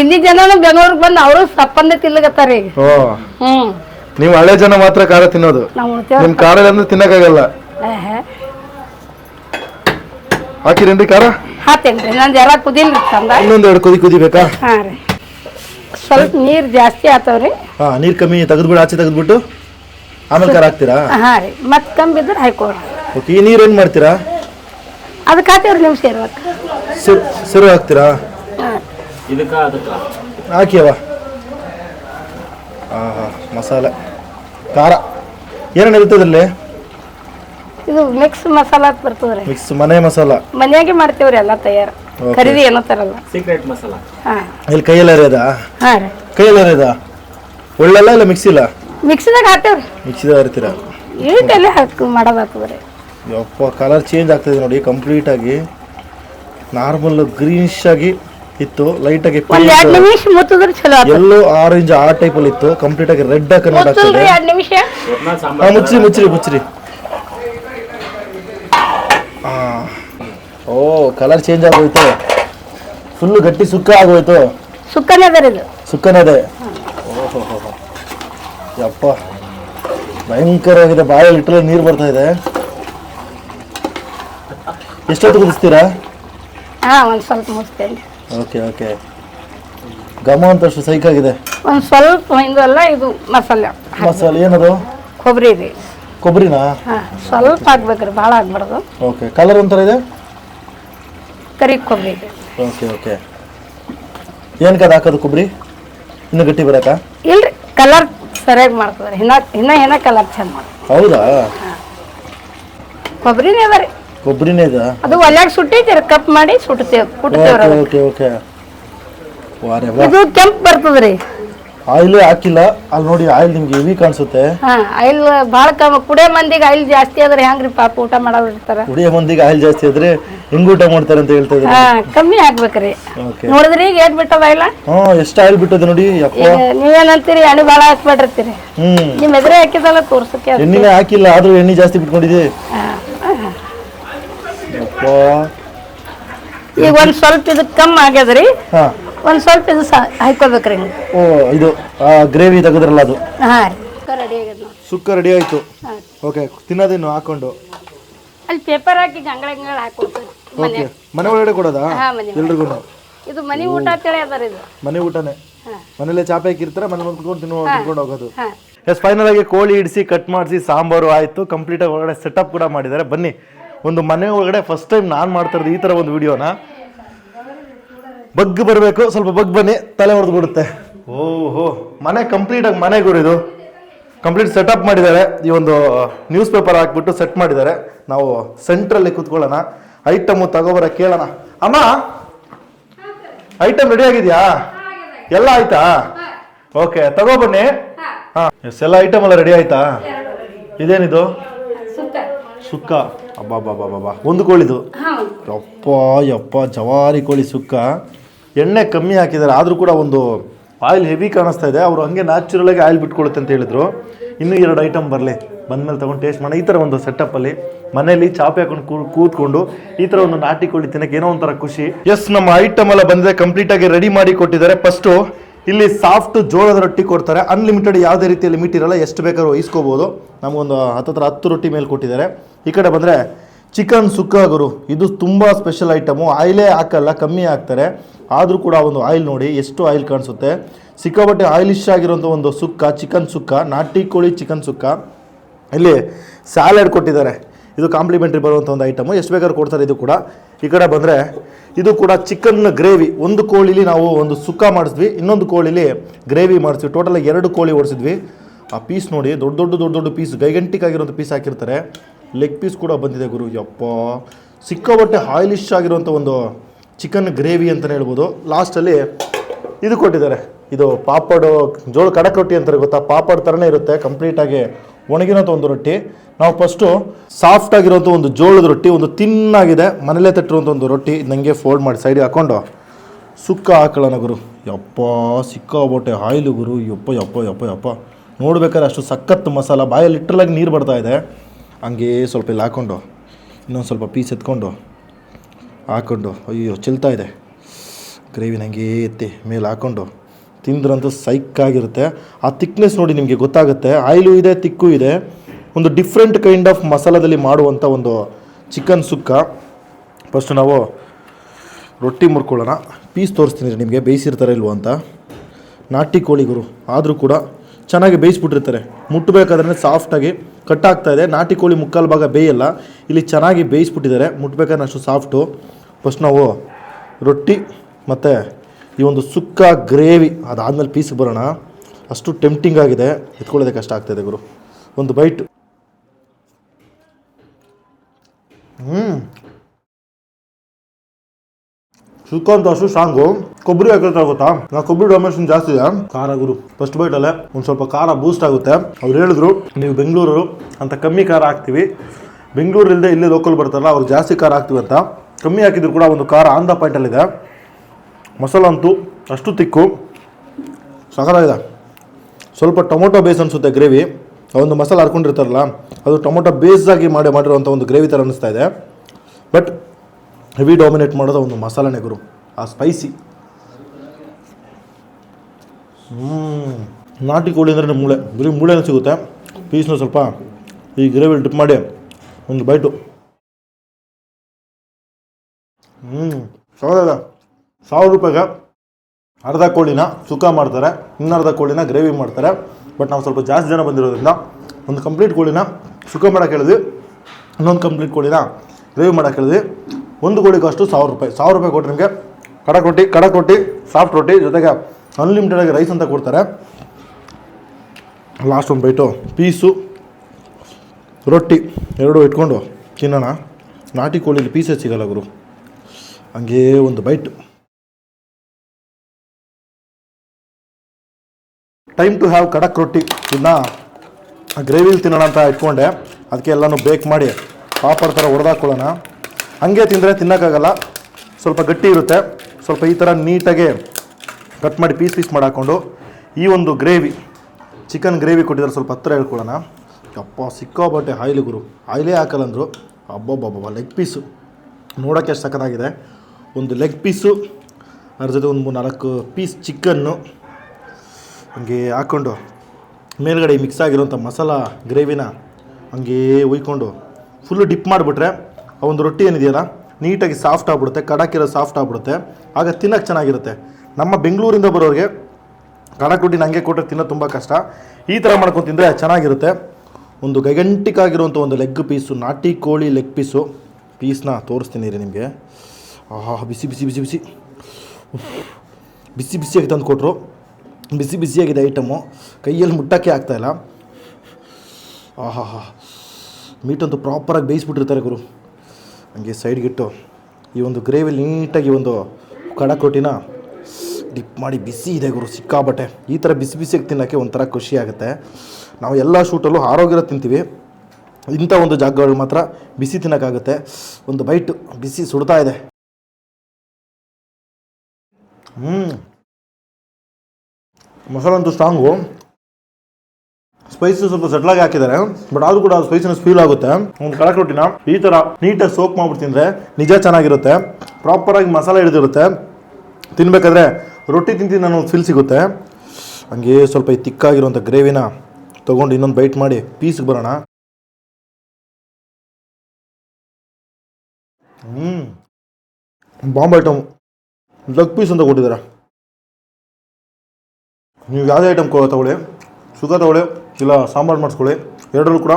ಇಲ್ಲಿ ಜನನು ಬೆಂಗಳೂರಿಗೆ ಬಂದು ಅವರು ಸಪ್ಪಂದೆ ತಿಲ್ಲಗತ್ತಾರ ಈಗ
ಓ.
ಹ್ಮ್.
ನೀವು ಹಳೆ ಜನ ಮಾತ್ರ ಖಾರ ತಿನ್ನೋದು.
ನಿಮ್ಮ ಉಣ್ತೇವ
ನಿಮ್ ಖಾರ ತಿನ್ನಕಾಗಲ್ಲ ಅಂದ್ರೆ ತಿನ್ನಕ್ಕಾಗಲ್ಲ. ಹಾಕಿರೇನ್ರಿ ಖಾರ.
ಹಾತೇನ್ರಿ ನಂದು ಎಲ್ಲ ಕುದಿಲ್ರಿ ಚಂದ.
ಇನ್ನೊಂದು ಎರಡು ಕುದಿ ಕುದಿಬೇಕಾ?
ಹಾಂ ರೀ. ಸ್ವಲ್ಪ ನೀರು ಜಾಸ್ತಿ ಆತವ್ರಿ.
ಹಾ ನೀರ್ ಕಮ್ಮಿ ತೆಗೆದ್ಬಿಟ್ಟು ಆಚೆ ತೆಗೆದ್ಬಿಟ್ಟು. ಆಮೇಲೆ ಕಾರ ಹಾಕ್ತೀರಾ?
ಹಾಂ ರೀ. ಮತ್ ಕಮ್ಮಿ ಇದ್ರೆ ಹಾಕೊಳ್ರಿ
ಓಕೆ ಈ ನೀರು ಏನ್ ಮಾಡ್ತೀರಾ?
ಅದಕ್ಕೆ ಹಾತೇವ್ರಿ ನೀವು ಸೇರ್ಬೇಕು.
ಸಿರು ಶುರು ಹಾಕ್ತೀರಾ?
ಇದಕ್ಕ ಅದಕ್ಕೆ.
ಹಾಕಿಯವ? ಹಾಂ ಹಾಂ ಮಸಾಲೆ. ಖಾರ. ಏನೇನು ಇರ್ತದಲ್ಲಿ
ಇದು ಮಿಕ್ಸ್ ಮಸಾಲ ಅಂತ ಬರ್ತದ್ರಿ.
ಮಿಕ್ಸ್ ಮನೆ ಮಸಾಲ.
ಮನ್ಯಾಗೆ ಮಾಡ್ತೀವ್ರಿ ಎಲ್ಲ ತಯಾರು.
Okay.
ಖರೀದಿ ಏನೋ ತರಲ್ಲ.
ಸೀಕ್ರೆಟ್ ಮಸಾಲ.
ಹಾ.
ಇಲ್ಲಿ ಕೈಯಲ್ಲಿ ಅರಿಯೋದಾ
ಹಾ ರೀ.
ಕೈಯಲ್ಲಿ ಅರಿಯೋದಾ ಒಳ್ಳೆಲ್ಲ ಇಲ್ಲ ಮಿಕ್ಸಿ ಇಲ್ಲ?
ಮಿಕ್ಸಿದಾಗ ಹಾಕ್ತೇವ್ರಿ.
ಮಿಕ್ಸಿದಾಗ ಅರಿತೀರಾ
ಇಳಿಟಲ್ಲೇ ಹಾಕಿ ಮಾಡೋದಾಗ್ತದೆ ರೀ
ಯಪ್ಪ ಕಲರ್ ಚೇಂಜ್ ಆಗ್ತದೆ ನೋಡಿ ಕಂಪ್ಲೀಟ್ ಆಗಿ ನಾರ್ಮಲ್ ಗ್ರೀನಿಶ್ ಆಗಿ ಇತ್ತು ಲೈಟ್ ಆಗಿ
ಒಂದ್ ಎರಡ್ ನಿಮಿಷ ಮುತ್ತಿದ್ರೆ ಚಲೋ ಆತ.
ಎಲ್ಲೋ ಆರೆಂಜ್ ಆ ಟೈಪ್ ಅಲ್ಲಿ ಇತ್ತು ಕಂಪ್ಲೀಟ್ ಆಗಿ ರೆಡ್ ಆಗಿ ಕನ್ವರ್ಟ್ ಆಗ್ತದೆ.
ಎರಡ್ ನಿಮಿಷ?
ಹಾ ಮುಚ್ಚ್ರಿ ಮುಚ್ಚ್ರಿ ಮುಚ್ಚ್ರಿ. ಆ. ಓ ಕಲರ್ ಚೇಂಜ್ ಆಗೋಯ್ತು. ಫುಲ್ ಗಟ್ಟಿ ಸುಕ್ಕ ಆಗೋಯ್ತು.
ಸುಕ್ಕನೇ ಇದೆ ಇದು.
ಸುಕ್ಕನೇ ಇದೆ ಓಹೋ ಯಪ್ಪ ಭಯಂಕರವಾಗಿದೆ ಬಾಯಲ್ಲಿ ಇಟ್ಟರೆ ನೀರು ಬರ್ತಾ ಇದೆ. ಎಷ್ಟೊತ್ತು ಕುದಿಸ್ತೀರಾ
ಹಾ ಒಂದ್ ಸ್ವಲ್ಪ ಮುಚ್ತೇನೆ
ಓಕೆ ಓಕೆ ಘಮ ಅಂತಷ್ಟು ಸೈಕಾಗಿದೆ.
ಒಂದು ಸ್ವಲ್ಪ ಹಿಂಗೆಲ್ಲ ಇದು ಮಸಾಲೆ.
ಮಸಾಲೆ ಏನದು?
ಕೊಬ್ಬರಿ ರೀ.
ಕೊಬ್ಬರಿನಾ?
ಹಾಂ ಸ್ವಲ್ಪ ಹಾಕ್ಬೇಕ್ರಿ ಭಾಳ ಹಾಕ್ಬಾರ್ದು
ಓಕೆ ಕಲರ್ ಒಂಥರ ಇದೆ?
ಕರಿ ಕೊಬ್ಬರಿ ರೀ
ಓಕೆ ಓಕೆ ಏನಕ್ಕೆ ಅದು ಹಾಕೋದು ಕೊಬ್ಬರಿ? ಇನ್ನು ಗಟ್ಟಿ ಬರಕ
ಇಲ್ರಿ ಕಲರ್ ಸರಿಯಾಗಿ ಮಾಡ್ತದ್ರಿ. ಇನ್ನ ಇನ್ನ ಏನ ಕಲರ್ ಚಂದ ಮಾಡ್ತಾರೆ
ಹೌದಾ?
ಕೊಬ್ಬರಿನೇ ಅದ ರೀ.
ಕೊಬ್ಬರಿನೇ ಇದೆ?
ಅದು ಒಲ್ಯಾಗ ಸುಟ್ಟೈತಿ ಕಪ್ ಮಾಡಿ ಸುಡ್ತೇವೆ ಕುಟ್ತೇವ್ರಿ
ಓಕೆ ಓಕೆ. ವಾರೆ ವಾ
ಇದು ಕೆಂಪ್ ಬರ್ತದ್ರಿ.
ಆಯಿಲ್ ಹಾಕಿಲ್ಲ ಅಲ್ಲಿ ನೋಡಿ ಆಯಿಲ್ ನಿಮ್ಗೆ ಹೆವಿ ಕಾಣಿಸುತ್ತೆ.
ಹಾ ಆಯಿಲ್ ಭಾಳ ಕಮ್ಮಿ ಕುಡಿಯೋ ಮಂದಿಗೆ ಆಯಿಲ್ ಜಾಸ್ತಿ ಆದ್ರೆ ಹೆಂಗ್ರಿ ಪಾಪ ಊಟ ಮಾಡೋರು ಇರ್ತಾರ
ಕುಡಿಯೋ ಮಂದಿಗೆ ಆಯಿಲ್ ಜಾಸ್ತಿ ಆದ್ರೆ ಹೆಂಗ್ ಊಟ ಮಾಡ್ತಾರೆ ಅಂತ ಹೇಳ್ತಾ
ಹಾ ಕಮ್ಮಿ ಹಾಕ್ಬೇಕ್ರಿ
ಓಕೆ.
ನೋಡಿದ್ರಿ ಈಗ ಏಟ್ ಬಿಟ್ಟದ ಇಲ್ಲ
ಹಾ ಎಷ್ಟು ಆಯಿಲ್ ಬಿಟ್ಟದ ನೋಡಿ ಯಪ್ಪ
ಈಗ ನೀವೇನಂತೀರಿ ಎಣ್ಣೆ ಭಾಳ ಹಾಕ್ಬಿಟ್ಟಿರ್ತೀರಿ.
ಹ್ಮ್.
ನಿಮ್ ಎದುರೇ ಹಾಕಿದಲ್ಲ ತೋರ್ಸಕ್ಕೆ ಅದು.
ಎಣ್ಣೆನೇ ಹಾಕಿಲ್ಲ ಆದ್ರೂ ಎಣ್ಣೆ ಜಾಸ್ತಿ ಬಿಟ್ಕೊಂಡಿದೆ
ಹಾ. ಈಗ ಒಂದ್ ಸ್ವಲ್ಪ ಇದು ಕಮ್ಮಿ ಆಗ್ಯದ್ರಿ
ಹಾ.
ಒಂದ್ ಸ್ವಲ್ಪ ಇದು ಹಾಕೋಬೇಕ್ರಿ ಹಿಂಗೆ
ಓ ಇದು ಗ್ರೇವಿ ತೆಗೆದ್ರಲ್ಲ ಅದು?
ಹಾ ರೀ. ರೆಡಿ ಆಗ್ಯದ ನೋಡಿ
ಸುಕ್ಕ ರೆಡಿ ಆಯ್ತು.
ಹಾ.
ಓಕೆ ತಿನ್ನೋದೇನು ಹಾಕೊಂಡು?
ಅಲ್ಲಿ ಪೇಪರ್ ಹಾಕಿ ಗಂಗಳ ಗಂಗಳ ಮನೆ.
ಓಕೆ ಮನೆ ಒಳಗಡೆ ಕೊಡೋದಾ?
ಹಾ ಮನೆ
ಎಲ್ರಿಗೂ?
ಇದು ಮನೆ ಊಟ ಅಂತೇಳಿ ಅದಾರ ಇದು.
ಮನೆ ಊಟನೇ?
ಹಾ.
ಮನೇಲೆ ಚಾಪೆ ಹಾಕಿರ್ತಾರೆ ಮನೆ ಮುಂದೆ ಕುತ್ಕೊಂಡು ತಿನ್ನೋ ತಿನ್ಕೊಂಡು ಹೋಗೋದು.
ಹಾ.
ಎಸ್ ಫೈನಲ್ ಆಗಿ ಕೋಳಿ ಇಡಿಸಿ ಕಟ್ ಮಾಡಿಸಿ ಸಾಂಬಾರು ಆಯಿತು. ಕಂಪ್ಲೀಟ್ ಆಗಿ ಒಳಗಡೆ ಸೆಟಪ್ ಕೂಡ ಮಾಡಿದ್ದಾರೆ. ಬನ್ನಿ. ಒಂದು ಮನೆ ಒಳಗಡೆ ಫಸ್ಟ್ ಟೈಮ್ ನಾನು ಮಾಡ್ತಾ ಇರೋದು ಈ ಥರ ಒಂದು ವಿಡಿಯೋನ ಬಗ್ ಬರಬೇಕು ಸ್ವಲ್ಪ ಬಗ್ ಬನ್ನಿ ತಲೆ ಹೊಡೆದು ಬಿಡುತ್ತೆ ಓಹೋ. ಮನೆ ಕಂಪ್ಲೀಟ್ ಆಗಿ ಮನೆ ಗುರು ಇದು ಕಂಪ್ಲೀಟ್ ಸೆಟಪ್ ಮಾಡಿದ್ದಾರೆ. ಈ ಒಂದು ನ್ಯೂಸ್ ಪೇಪರ್ ಹಾಕ್ಬಿಟ್ಟು ಸೆಟ್ ಮಾಡಿದ್ದಾರೆ. ನಾವು ಸೆಂಟ್ರಲ್ಲಿ ಕೂತ್ಕೊಳ್ಳೋಣ. ಐಟಮು ತಗೋಬರ ಕೇಳೋಣ. ಅಮ್ಮ ಐಟಮ್ ರೆಡಿ ಆಗಿದೆಯಾ? ಎಲ್ಲ ಆಯ್ತಾ? ಓಕೆ ತಗೋಬನ್ನಿ ಹಾ. ಎಸ್ ಎಲ್ಲ ಐಟಮ್ ಎಲ್ಲ ರೆಡಿ ಆಯ್ತಾ? ಇದೇನಿದು? ಸುಕ್ಕ. ಅಬ್ಬಾ ಒಂದು ಕೋಳಿದು? ಯಪ್ಪ ಯಪ್ಪ ಜವಾರಿ ಕೋಳಿ ಸುಕ್ಕ. ಎಣ್ಣೆ ಕಮ್ಮಿ ಹಾಕಿದ್ದಾರೆ ಆದರೂ ಕೂಡ ಒಂದು ಆಯಿಲ್ ಹೆವಿ ಕಾಣಿಸ್ತಾ ಇದೆ. ಅವರು ಹಂಗೆ ನ್ಯಾಚುರಲಾಗಿ ಆಯಿಲ್ ಬಿಟ್ಕೊಳುತ್ತೆ ಅಂತ ಹೇಳಿದ್ರು. ಇನ್ನೂ ಎರಡು ಐಟಮ್ ಬರಲಿ. ಬಂದ್ಮೇಲೆ ತಗೊಂಡು ಟೇಸ್ಟ್ ಮಾಡಿ. ಈ ಥರ ಒಂದು ಸೆಟಪ್ಪಲ್ಲಿ ಮನೇಲಿ ಚಾಪೆ ಹಾಕೊಂಡು ಕೂ ಕೂತ್ಕೊಂಡು ಈ ಥರ ಒಂದು ನಾಟಿ ಕೋಳಿ ತಿನ್ನಕ್ಕೆ ಏನೋ ಒಂಥರ ಖುಷಿ. ಎಸ್ ನಮ್ಮ ಐಟಮ್ ಎಲ್ಲ ಬಂದಿದೆ. ಕಂಪ್ಲೀಟಾಗಿ ರೆಡಿ ಮಾಡಿ ಕೊಟ್ಟಿದ್ದಾರೆ. ಫಸ್ಟು ಇಲ್ಲಿ ಸಾಫ್ಟ್ ಜೋಳದ ರೊಟ್ಟಿ ಕೊಡ್ತಾರೆ. ಅನ್ಲಿಮಿಟೆಡ್ ಯಾವುದೇ ರೀತಿಯ ಲಿಮಿಟ್ ಇರಲ್ಲ, ಎಷ್ಟು ಬೇಕಾದ್ರೂ ಇಸ್ಕೋಬೋದು ನಮಗೊಂದು ಹತ್ತತ್ರ ಹತ್ತು ರೊಟ್ಟಿ ಮೇಲೆ ಕೊಟ್ಟಿದ್ದಾರೆ. ಈ ಕಡೆ ಬಂದರೆ ಚಿಕನ್ ಸುಕ್ಕ ಗುರು. ಇದು ತುಂಬ ಸ್ಪೆಷಲ್ ಐಟಮು ಆಯಿಲೇ ಹಾಕಲ್ಲ, ಕಮ್ಮಿ ಹಾಕ್ತಾರೆ. ಆದರೂ ಕೂಡ ಒಂದು ಆಯಿಲ್ ನೋಡಿ, ಎಷ್ಟು ಆಯಿಲ್ ಕಾಣಿಸುತ್ತೆ. ಸಿಕ್ಕಾಪಟ್ಟೆ ಆಯಿಲಿಶ್ ಆಗಿರುವಂಥ ಒಂದು ಸುಕ್ಕ, ಚಿಕನ್ ಸುಕ್ಕ, ನಾಟಿ ಕೋಳಿ ಚಿಕನ್ ಸುಕ್ಕ. ಇಲ್ಲಿ ಸ್ಯಾಲೆಡ್ ಕೊಟ್ಟಿದ್ದಾರೆ. ಇದು ಕಾಂಪ್ಲಿಮೆಂಟ್ರಿ ಬರುವಂಥ ಒಂದು ಐಟಮು ಎಷ್ಟು ಬೇಕಾದ್ರೂ ಕೊಡ್ತಾರೆ ಇದು ಕೂಡ. ಈ ಕಡೆ ಬಂದರೆ ಇದು ಕೂಡ ಚಿಕನ್ ಗ್ರೇವಿ. ಒಂದು ಕೋಳಿಲಿ ನಾವು ಒಂದು ಸುಕ್ಕ ಮಾಡಿಸಿದ್ವಿ, ಇನ್ನೊಂದು ಕೋಳಿಲಿ ಗ್ರೇವಿ ಮಾಡಿಸಿದ್ವಿ. ಟೋಟಲ್ ಎರಡು ಕೋಳಿ ಓಡಿಸಿದ್ವಿ. ಆ ಪೀಸ್ ನೋಡಿ, ದೊಡ್ಡ ದೊಡ್ಡ ದೊಡ್ಡ ದೊಡ್ಡ ಪೀಸ್ ಗೈಗಂಟಿಕ್ ಆಗಿರೋಂಥ ಪೀಸ್ ಹಾಕಿರ್ತಾರೆ. ಲೆಗ್ ಪೀಸ್ ಕೂಡ ಬಂದಿದೆ ಗುರು. ಯಪ್ಪ! ಸಿಕ್ಕಾಪಟ್ಟೆ ಆಯಿಲಿಶ್ ಆಗಿರುವಂಥ ಒಂದು ಚಿಕನ್ ಗ್ರೇವಿ ಅಂತಲೇ ಹೇಳ್ಬೋದು. ಲಾಸ್ಟಲ್ಲಿ ಇದು ಕೊಟ್ಟಿದ್ದಾರೆ. ಇದು ಪಾಪಡು ಜೋಳ ಕಡಕ್ ರೊಟ್ಟಿ ಅಂತಾರೆ ಗೊತ್ತಾ? ಪಾಪಡ್ ಥರನೇ ಇರುತ್ತೆ. ಕಂಪ್ಲೀಟಾಗಿ ಒಣಗಿರೋಂಥ ಒಂದು ರೊಟ್ಟಿ. ನಾವು ಫಸ್ಟು ಸಾಫ್ಟ್ ಆಗಿರೋಂಥ ಒಂದು ಜೋಳದ ರೊಟ್ಟಿ, ಒಂದು ತಿನ್ನಾಗಿದೆ, ಮನೇಲೇ ತಟ್ಟಿರುವಂಥ ಒಂದು ರೊಟ್ಟಿ ನನಗೆ ಫೋಲ್ಡ್ ಮಾಡಿ ಸೈಡಿಗೆ ಹಾಕೊಂಡು, ಸುಕ್ಕ ಹಾಕೊಳ್ಳೋಣ ಗುರು. ಯಪ್ಪ ಸಿಕ್ಕಾಬೋಟೆ ಆಯಿಲು ಗುರು. ಯಪ್ಪ ಯಪ್ಪ ಯಪ್ಪ ಯಪ್ಪ. ನೋಡ್ಬೇಕಾದ್ರೆ ಅಷ್ಟು ಸಖತ್ ಮಸಾಲ, ಬಾಯಲ್ಲಿ ಲಿಟ್ರಲಾಗಿ ನೀರು ಬರ್ತಾ ಇದೆ. ಹಂಗೇ ಸ್ವಲ್ಪ ಇಲ್ಲಿ ಹಾಕ್ಕೊಂಡು ಇನ್ನೊಂದು ಸ್ವಲ್ಪ ಪೀಸ್ ಎತ್ಕೊಂಡು ಹಾಕ್ಕೊಂಡು ಅಯ್ಯೋ, ಚೆಲ್ತಾ ಇದೆ. ಗ್ರೇವಿ ನಂಗೆ ಎತ್ತಿ ಮೇಲೆ ಹಾಕ್ಕೊಂಡು ತಿಂದ್ರಂತೂ ಸೈಕಾಗಿರುತ್ತೆ ಆ ತಿಕ್ನೆಸ್ ನೋಡಿ ನಿಮಗೆ ಗೊತ್ತಾಗುತ್ತೆ. ಆಯಿಲು ಇದೆ, ತಿಕ್ಕು ಇದೆ. ಒಂದು ಡಿಫ್ರೆಂಟ್ ಕೈಂಡ್ ಆಫ್ ಮಸಾಲದಲ್ಲಿ ಮಾಡುವಂಥ ಒಂದು ಚಿಕನ್ ಸುಕ್ಕ. ಫಸ್ಟ್ ನಾವು ರೊಟ್ಟಿ ಮುರ್ಕೊಳ್ಳೋಣ. ಪೀಸ್ ತೋರಿಸ್ತೀನಿ ನಿಮಗೆ, ಬೇಯಿಸಿರ್ತಾರೆ ಇಲ್ವೋ ಅಂತ. ನಾಟಿ ಕೋಳಿ ಗುರು, ಆದರೂ ಕೂಡ ಚೆನ್ನಾಗಿ ಬೇಯಿಸ್ಬಿಟ್ಟಿರ್ತಾರೆ. ಮುಟ್ಟಬೇಕಾದ್ರೆ ಸಾಫ್ಟಾಗಿ ಕಟ್ ಆಗ್ತಾ ಇದೆ. ನಾಟಿ ಕೋಳಿ ಮುಕ್ಕಾಲು ಭಾಗ ಬೇಯಲ್ಲ, ಇಲ್ಲಿ ಚೆನ್ನಾಗಿ ಬೇಯಿಸ್ಬಿಟ್ಟಿದ್ದಾರೆ. ಮುಟ್ಟಬೇಕಾದ್ರೆ ಅಷ್ಟು ಸಾಫ್ಟು ಫಸ್ಟ್ ನಾವು ರೊಟ್ಟಿ ಮತ್ತು ಈ ಒಂದು ಸುಕ್ಕ ಗ್ರೇವಿ ಅದಾದಮೇಲೆ ಪೀಸ್ ಬರೋಣ. ಅಷ್ಟು ಟೆಂಪ್ಟಿಂಗ್ ಆಗಿದೆ. ಎತ್ಕೊಳ್ಳೋದಕ್ಕೆ ಕಷ್ಟ ಆಗ್ತಾಯಿದೆ ಗುರು. ಒಂದು ಬೈಟ್ ಅಂತ ಅಷ್ಟು ಸಾಂಗು. ಕೊಬ್ಬರಿ ಹಾಕಿರ್ತಾರೆ ಗೊತ್ತಾ? ನಾ ಕೊಬ್ಬರಿ ಡೊಮೇಷನ್ ಜಾಸ್ತಿ ಇದೆ. ಖಾರ ಗುರು. ಫಸ್ಟ್ ಬೈಟಲ್ಲೇ ಒಂದು ಸ್ವಲ್ಪ ಖಾರ ಬೂಸ್ಟ್ ಆಗುತ್ತೆ. ಅವ್ರು ಹೇಳಿದ್ರು, ನೀವು ಬೆಂಗಳೂರು ಅಂತ ಕಮ್ಮಿ ಖಾರ ಹಾಕ್ತೀವಿ. ಬೆಂಗಳೂರು ಇಲ್ಲೇ ಲೋಕಲ್ ಬರ್ತಾರಲ್ಲ, ಅವ್ರು ಜಾಸ್ತಿ ಖಾರ ಹಾಕ್ತೀವಿ ಅಂತ. ಕಮ್ಮಿ ಹಾಕಿದ್ರು ಕೂಡ ಒಂದು ಖಾರ ಆನ್ ದ ಪಾಯಿಂಟಲ್ಲಿದೆ ಮಸಾಲ ಅಂತೂ ಅಷ್ಟು ತಿಕ್ಕು. ಸಖತ್ತಾಗಿದೆ ಸ್ವಲ್ಪ ಟೊಮೊಟೊ ಬೇಸ್ ಅನಿಸುತ್ತೆ ಗ್ರೇವಿ. ಒಂದು ಮಸಾಲೆ ಹರ್ಕೊಂಡಿರ್ತಾರಲ್ಲ, ಅದು ಟೊಮೊಟೊ ಬೇಸ್ ಆಗಿ ಮಾಡಿ ಮಾಡಿರುವಂಥ ಒಂದು ಗ್ರೇವಿ ಥರ ಅನ್ನಿಸ್ತಾ ಇದೆ. ಬಟ್ ಹೆವಿ ಡಾಮಿನೇಟ್ ಮಾಡೋದು ಒಂದು ಮಸಾಲೆನೇ ಗುರು, ಆ ಸ್ಪೈಸಿ ಹ್ಞೂ ನಾಟಿ ಕೋಳಿ ಅಂದರೆ ಮೂಳೆ, ಬರೀ ಮೂಳೆನೂ ಸಿಗುತ್ತೆ. ಪೀಸ್ನ ಸ್ವಲ್ಪ ಈ ಗ್ರೇವಿಲಿ ಡಿಪ್ ಮಾಡಿ ಒಂದು ಬೈಟು ಹ್ಞೂ ಸಾವಿರ ಸಾವಿರ ರೂಪಾಯಿಗೆ ಅರ್ಧ ಕೋಳಿನ ಸುಕ್ಕ ಮಾಡ್ತಾರೆ, ಇನ್ನರ್ಧ ಕೋಳಿನ ಗ್ರೇವಿ ಮಾಡ್ತಾರೆ. ಬಟ್ ನಾವು ಸ್ವಲ್ಪ ಜಾಸ್ತಿ ಜನ ಬಂದಿರೋದ್ರಿಂದ ಒಂದು ಕಂಪ್ಲೀಟ್ ಕೋಳಿನ ಸುಕ್ಕ ಮಾಡೋಕೆ ಹೇಳಿದ್ವಿ. ಇನ್ನೊಂದು ಕಂಪ್ಲೀಟ್ ಕೋಳಿನ ಗ್ರೇವಿ ಮಾಡೋಕೆ ಹೇಳಿದ್ವಿ. ಒಂದು ಕೋಳಿಗಷ್ಟು ಸಾವಿರ ರೂಪಾಯಿ. ಸಾವಿರ ರೂಪಾಯಿ ಕೊಟ್ಟರೆ ನಿಮಗೆ ಕಡಕ್ ರೊಟ್ಟಿ ಕಡಕ್ ರೊಟ್ಟಿ ಸಾಫ್ಟ್ ರೊಟ್ಟಿ, ಜೊತೆಗೆ ಅನ್ಲಿಮಿಟೆಡ್ ಆಗಿ ರೈಸ್ ಅಂತ ಕೊಡ್ತಾರೆ. ಲಾಸ್ಟ್ ಒಂದು ಬೈಟು ಪೀಸು ರೊಟ್ಟಿ. ಎರಡು ಇಟ್ಕೊಂಡು ತಿನ್ನೋಣ. ನಾಟಿ ಕೋಳಿಲಿ ಪೀಸೇ ಸಿಗಲ್ಲ ಗುರು. ಹಂಗೇ ಒಂದು ಬೈಟ್ ಟೈಮ್ ಟು ಹ್ಯಾವ್ ಕಡಕ್ ರೊಟ್ಟಿ. ಇನ್ನು ಗ್ರೇವಿಲಿ ತಿನ್ನೋಣ ಅಂತ ಇಟ್ಕೊಂಡೆ. ಅದಕ್ಕೆ ಎಲ್ಲನೂ ಬೇಕ್ ಮಾಡಿ ಪಾಪರ್ ಥರ ಹೊಡೆದಾಕೊಳ್ಳೋಣ ಹಂಗೆ ತಿಂದರೆ ತಿನ್ನೋಕ್ಕಾಗಲ್ಲ. ಸ್ವಲ್ಪ ಗಟ್ಟಿ ಇರುತ್ತೆ. ಸ್ವಲ್ಪ ಈ ಥರ ನೀಟಾಗಿ ಕಟ್ ಮಾಡಿ ಪೀಸ್ ಪೀಸ್ ಮಾಡಿ ಈ ಒಂದು ಗ್ರೇವಿ ಚಿಕನ್ ಗ್ರೇವಿ ಕೊಟ್ಟಿದ್ದಾರೆ ಸ್ವಲ್ಪ ಹತ್ತಿರ ಹೇಳ್ಕೊಳ್ಳೋಣ. ಅಪ್ಪ ಸಿಕ್ಕಾಬಟ್ಟೆ ಆಯಿಲ್ ಗುರು. ಆಯಿಲೇ ಹಾಕಲ್ಲ ಅಂದರು. ಅಬ್ಬಬ್ಬಬ್ಬ ಲೆಗ್ ಪೀಸು ನೋಡೋಕ್ಕೆ ಎಷ್ಟು ಸಕ್ಕತ್ತಾಗಿದೆ ಒಂದು ಲೆಗ್ ಪೀಸು ಅದ್ರ ಜೊತೆ ಒಂದು ಮೂರು ನಾಲ್ಕು ಪೀಸ್ ಚಿಕನ್ನು ಹಂಗೆ ಹಾಕ್ಕೊಂಡು ಮೇಲ್ಗಡೆ ಮಿಕ್ಸ್ ಆಗಿರೋಂಥ ಮಸಾಲ ಗ್ರೇವಿನ ಹಂಗೆ ಉಯ್ಕೊಂಡು ಫುಲ್ಲು ಡಿಪ್ ಮಾಡಿಬಿಟ್ರೆ ಆ ಒಂದು ರೊಟ್ಟಿ ಏನಿದೆಯಲ್ಲ, ನೀಟಾಗಿ ಸಾಫ್ಟ್ ಆಗ್ಬಿಡುತ್ತೆ, ಕಡಾಕಿರೋ ಸಾಫ್ಟ್ ಆಗ್ಬಿಡುತ್ತೆ. ಆಗ ತಿನ್ನೋಕ್ಕೆ ಚೆನ್ನಾಗಿರುತ್ತೆ. ನಮ್ಮ ಬೆಂಗಳೂರಿಂದ ಬರೋರಿಗೆ ಕಡಕ್ ರೊಟ್ಟಿನ ಹಂಗೆ ಕೊಟ್ಟರೆ ತಿನ್ನೋದು ತುಂಬ ಕಷ್ಟ. ಈ ಥರ ಮಾಡ್ಕೊಂಡು ತಿಂದರೆ ಚೆನ್ನಾಗಿರುತ್ತೆ. ಒಂದು ಗೈಗಂಟಿಕಾಗಿರುವಂಥ ಒಂದು ಲೆಗ್ ಪೀಸು ನಾಟಿ ಕೋಳಿ ಲೆಗ್ ಪೀಸು ಪೀಸ್ನ ತೋರಿಸ್ತೀನಿ ರೀ ನಿಮಗೆ. ಆಹಾ, ಬಿಸಿ ಬಿಸಿ ಬಿಸಿ ಬಿಸಿ. ಬಿಸಿ, ಬಿಸಿಯಾಗಿ ತಂದು ಕೊಟ್ಟರು ಬಿಸಿ ಬಿಸಿಯಾಗಿದೆ ಐಟಮು. ಕೈಯಲ್ಲಿ ಮುಟ್ಟಕ್ಕೆ ಆಗ್ತಾಯಿಲ್ಲ ಆಹಾ ಹಾ ಮೀಟಂತೂ ಪ್ರಾಪರಾಗಿ ಬೇಯಿಸ್ಬಿಟ್ಟಿರ್ತಾರೆ ಗುರು. ಹಂಗೆ ಸೈಡ್ಗಿಟ್ಟು ಈ ಒಂದು ಗ್ರೇವಿಲಿ ನೀಟಾಗಿ ಒಂದು ಕಡಕ್ ರೊಟ್ಟಿನ ಡಿಪ್ ಮಾಡಿ ಬಿಸಿ ಇದೆ ಗುರು ಸಿಕ್ಕಾಬಟ್ಟೆ ಈ ಥರ ಬಿಸಿ ಬಿಸಿಯಾಗಿ ತಿನ್ನೋಕ್ಕೆ ಒಂಥರ ಖುಷಿ ಆಗುತ್ತೆ. ನಾವು ಎಲ್ಲ ಶೂಟಲ್ಲೂ ಆರೋಗ್ಯ ತಿಂತೀವಿ. ಇಂಥ ಒಂದು ಜಾಗಗಳು ಮಾತ್ರ ಬಿಸಿ ತಿನ್ನೋಕ್ಕಾಗುತ್ತೆ ಒಂದು ಬೈಟ್ ಬಿಸಿ ಸುಡ್ತಾ ಇದೆ. ಹ್ಞೂ ಮಸಾಲ ಅಂತೂ ಸ್ಟ್ರಾಂಗು. ಸ್ಪೈಸಸ್ ಸ್ವಲ್ಪ ಸೆಟ್ಲಾಗಿ ಹಾಕಿದ್ದಾರೆ. ಬಟ್ ಆದ್ರೂ ಕೂಡ ಸ್ಪೈಸಿನಸ್ ಫೀಲ್ ಆಗುತ್ತೆ. ಒಂದು ಕಡಕ್ ರೊಟ್ಟಿನ ಈ ಥರ ನೀಟಾಗಿ ಸೋಕ್ ಮಾಡ್ಬಿಟ್ಟು ತಿಂದರೆ ನಿಜ ಚೆನ್ನಾಗಿರುತ್ತೆ. ಪ್ರಾಪರಾಗಿ ಮಸಾಲೆ ಹಿಡಿದಿರುತ್ತೆ. ತಿನ್ನಬೇಕಾದ್ರೆ ರೊಟ್ಟಿ ತಿಂತೀನಿ ನಾನು ಫೀಲ್ ಸಿಗುತ್ತೆ. ಹಂಗೆ ಸ್ವಲ್ಪ ಈ ತಿಕ್ಕಾಗಿರುವಂಥ ಗ್ರೇವಿನ ತೊಗೊಂಡು ಇನ್ನೊಂದು ಬೈಟ್ ಮಾಡಿ ಪೀಸ್ಗೆ ಬರೋಣ. ಹ್ಞೂ ಬಾಂಬ್ ಐಟಮ್ ಲೆಗ್ ಪೀಸ್ ಅಂತ ಕೊಟ್ಟಿದ್ದಾರೆ. ನೀವು ಯಾವುದೇ ಐಟಮ್ ಕೊ ತಗೊಳ್ಳಿ. ಶುಗರ್ ತೊಗೊಳ್ಳಿ, ಇಲ್ಲ ಸಾಂಬಾರು ಮಾಡಿಸ್ಕೊಳ್ಳಿ. ಎರಡರಲ್ಲೂ ಕೂಡ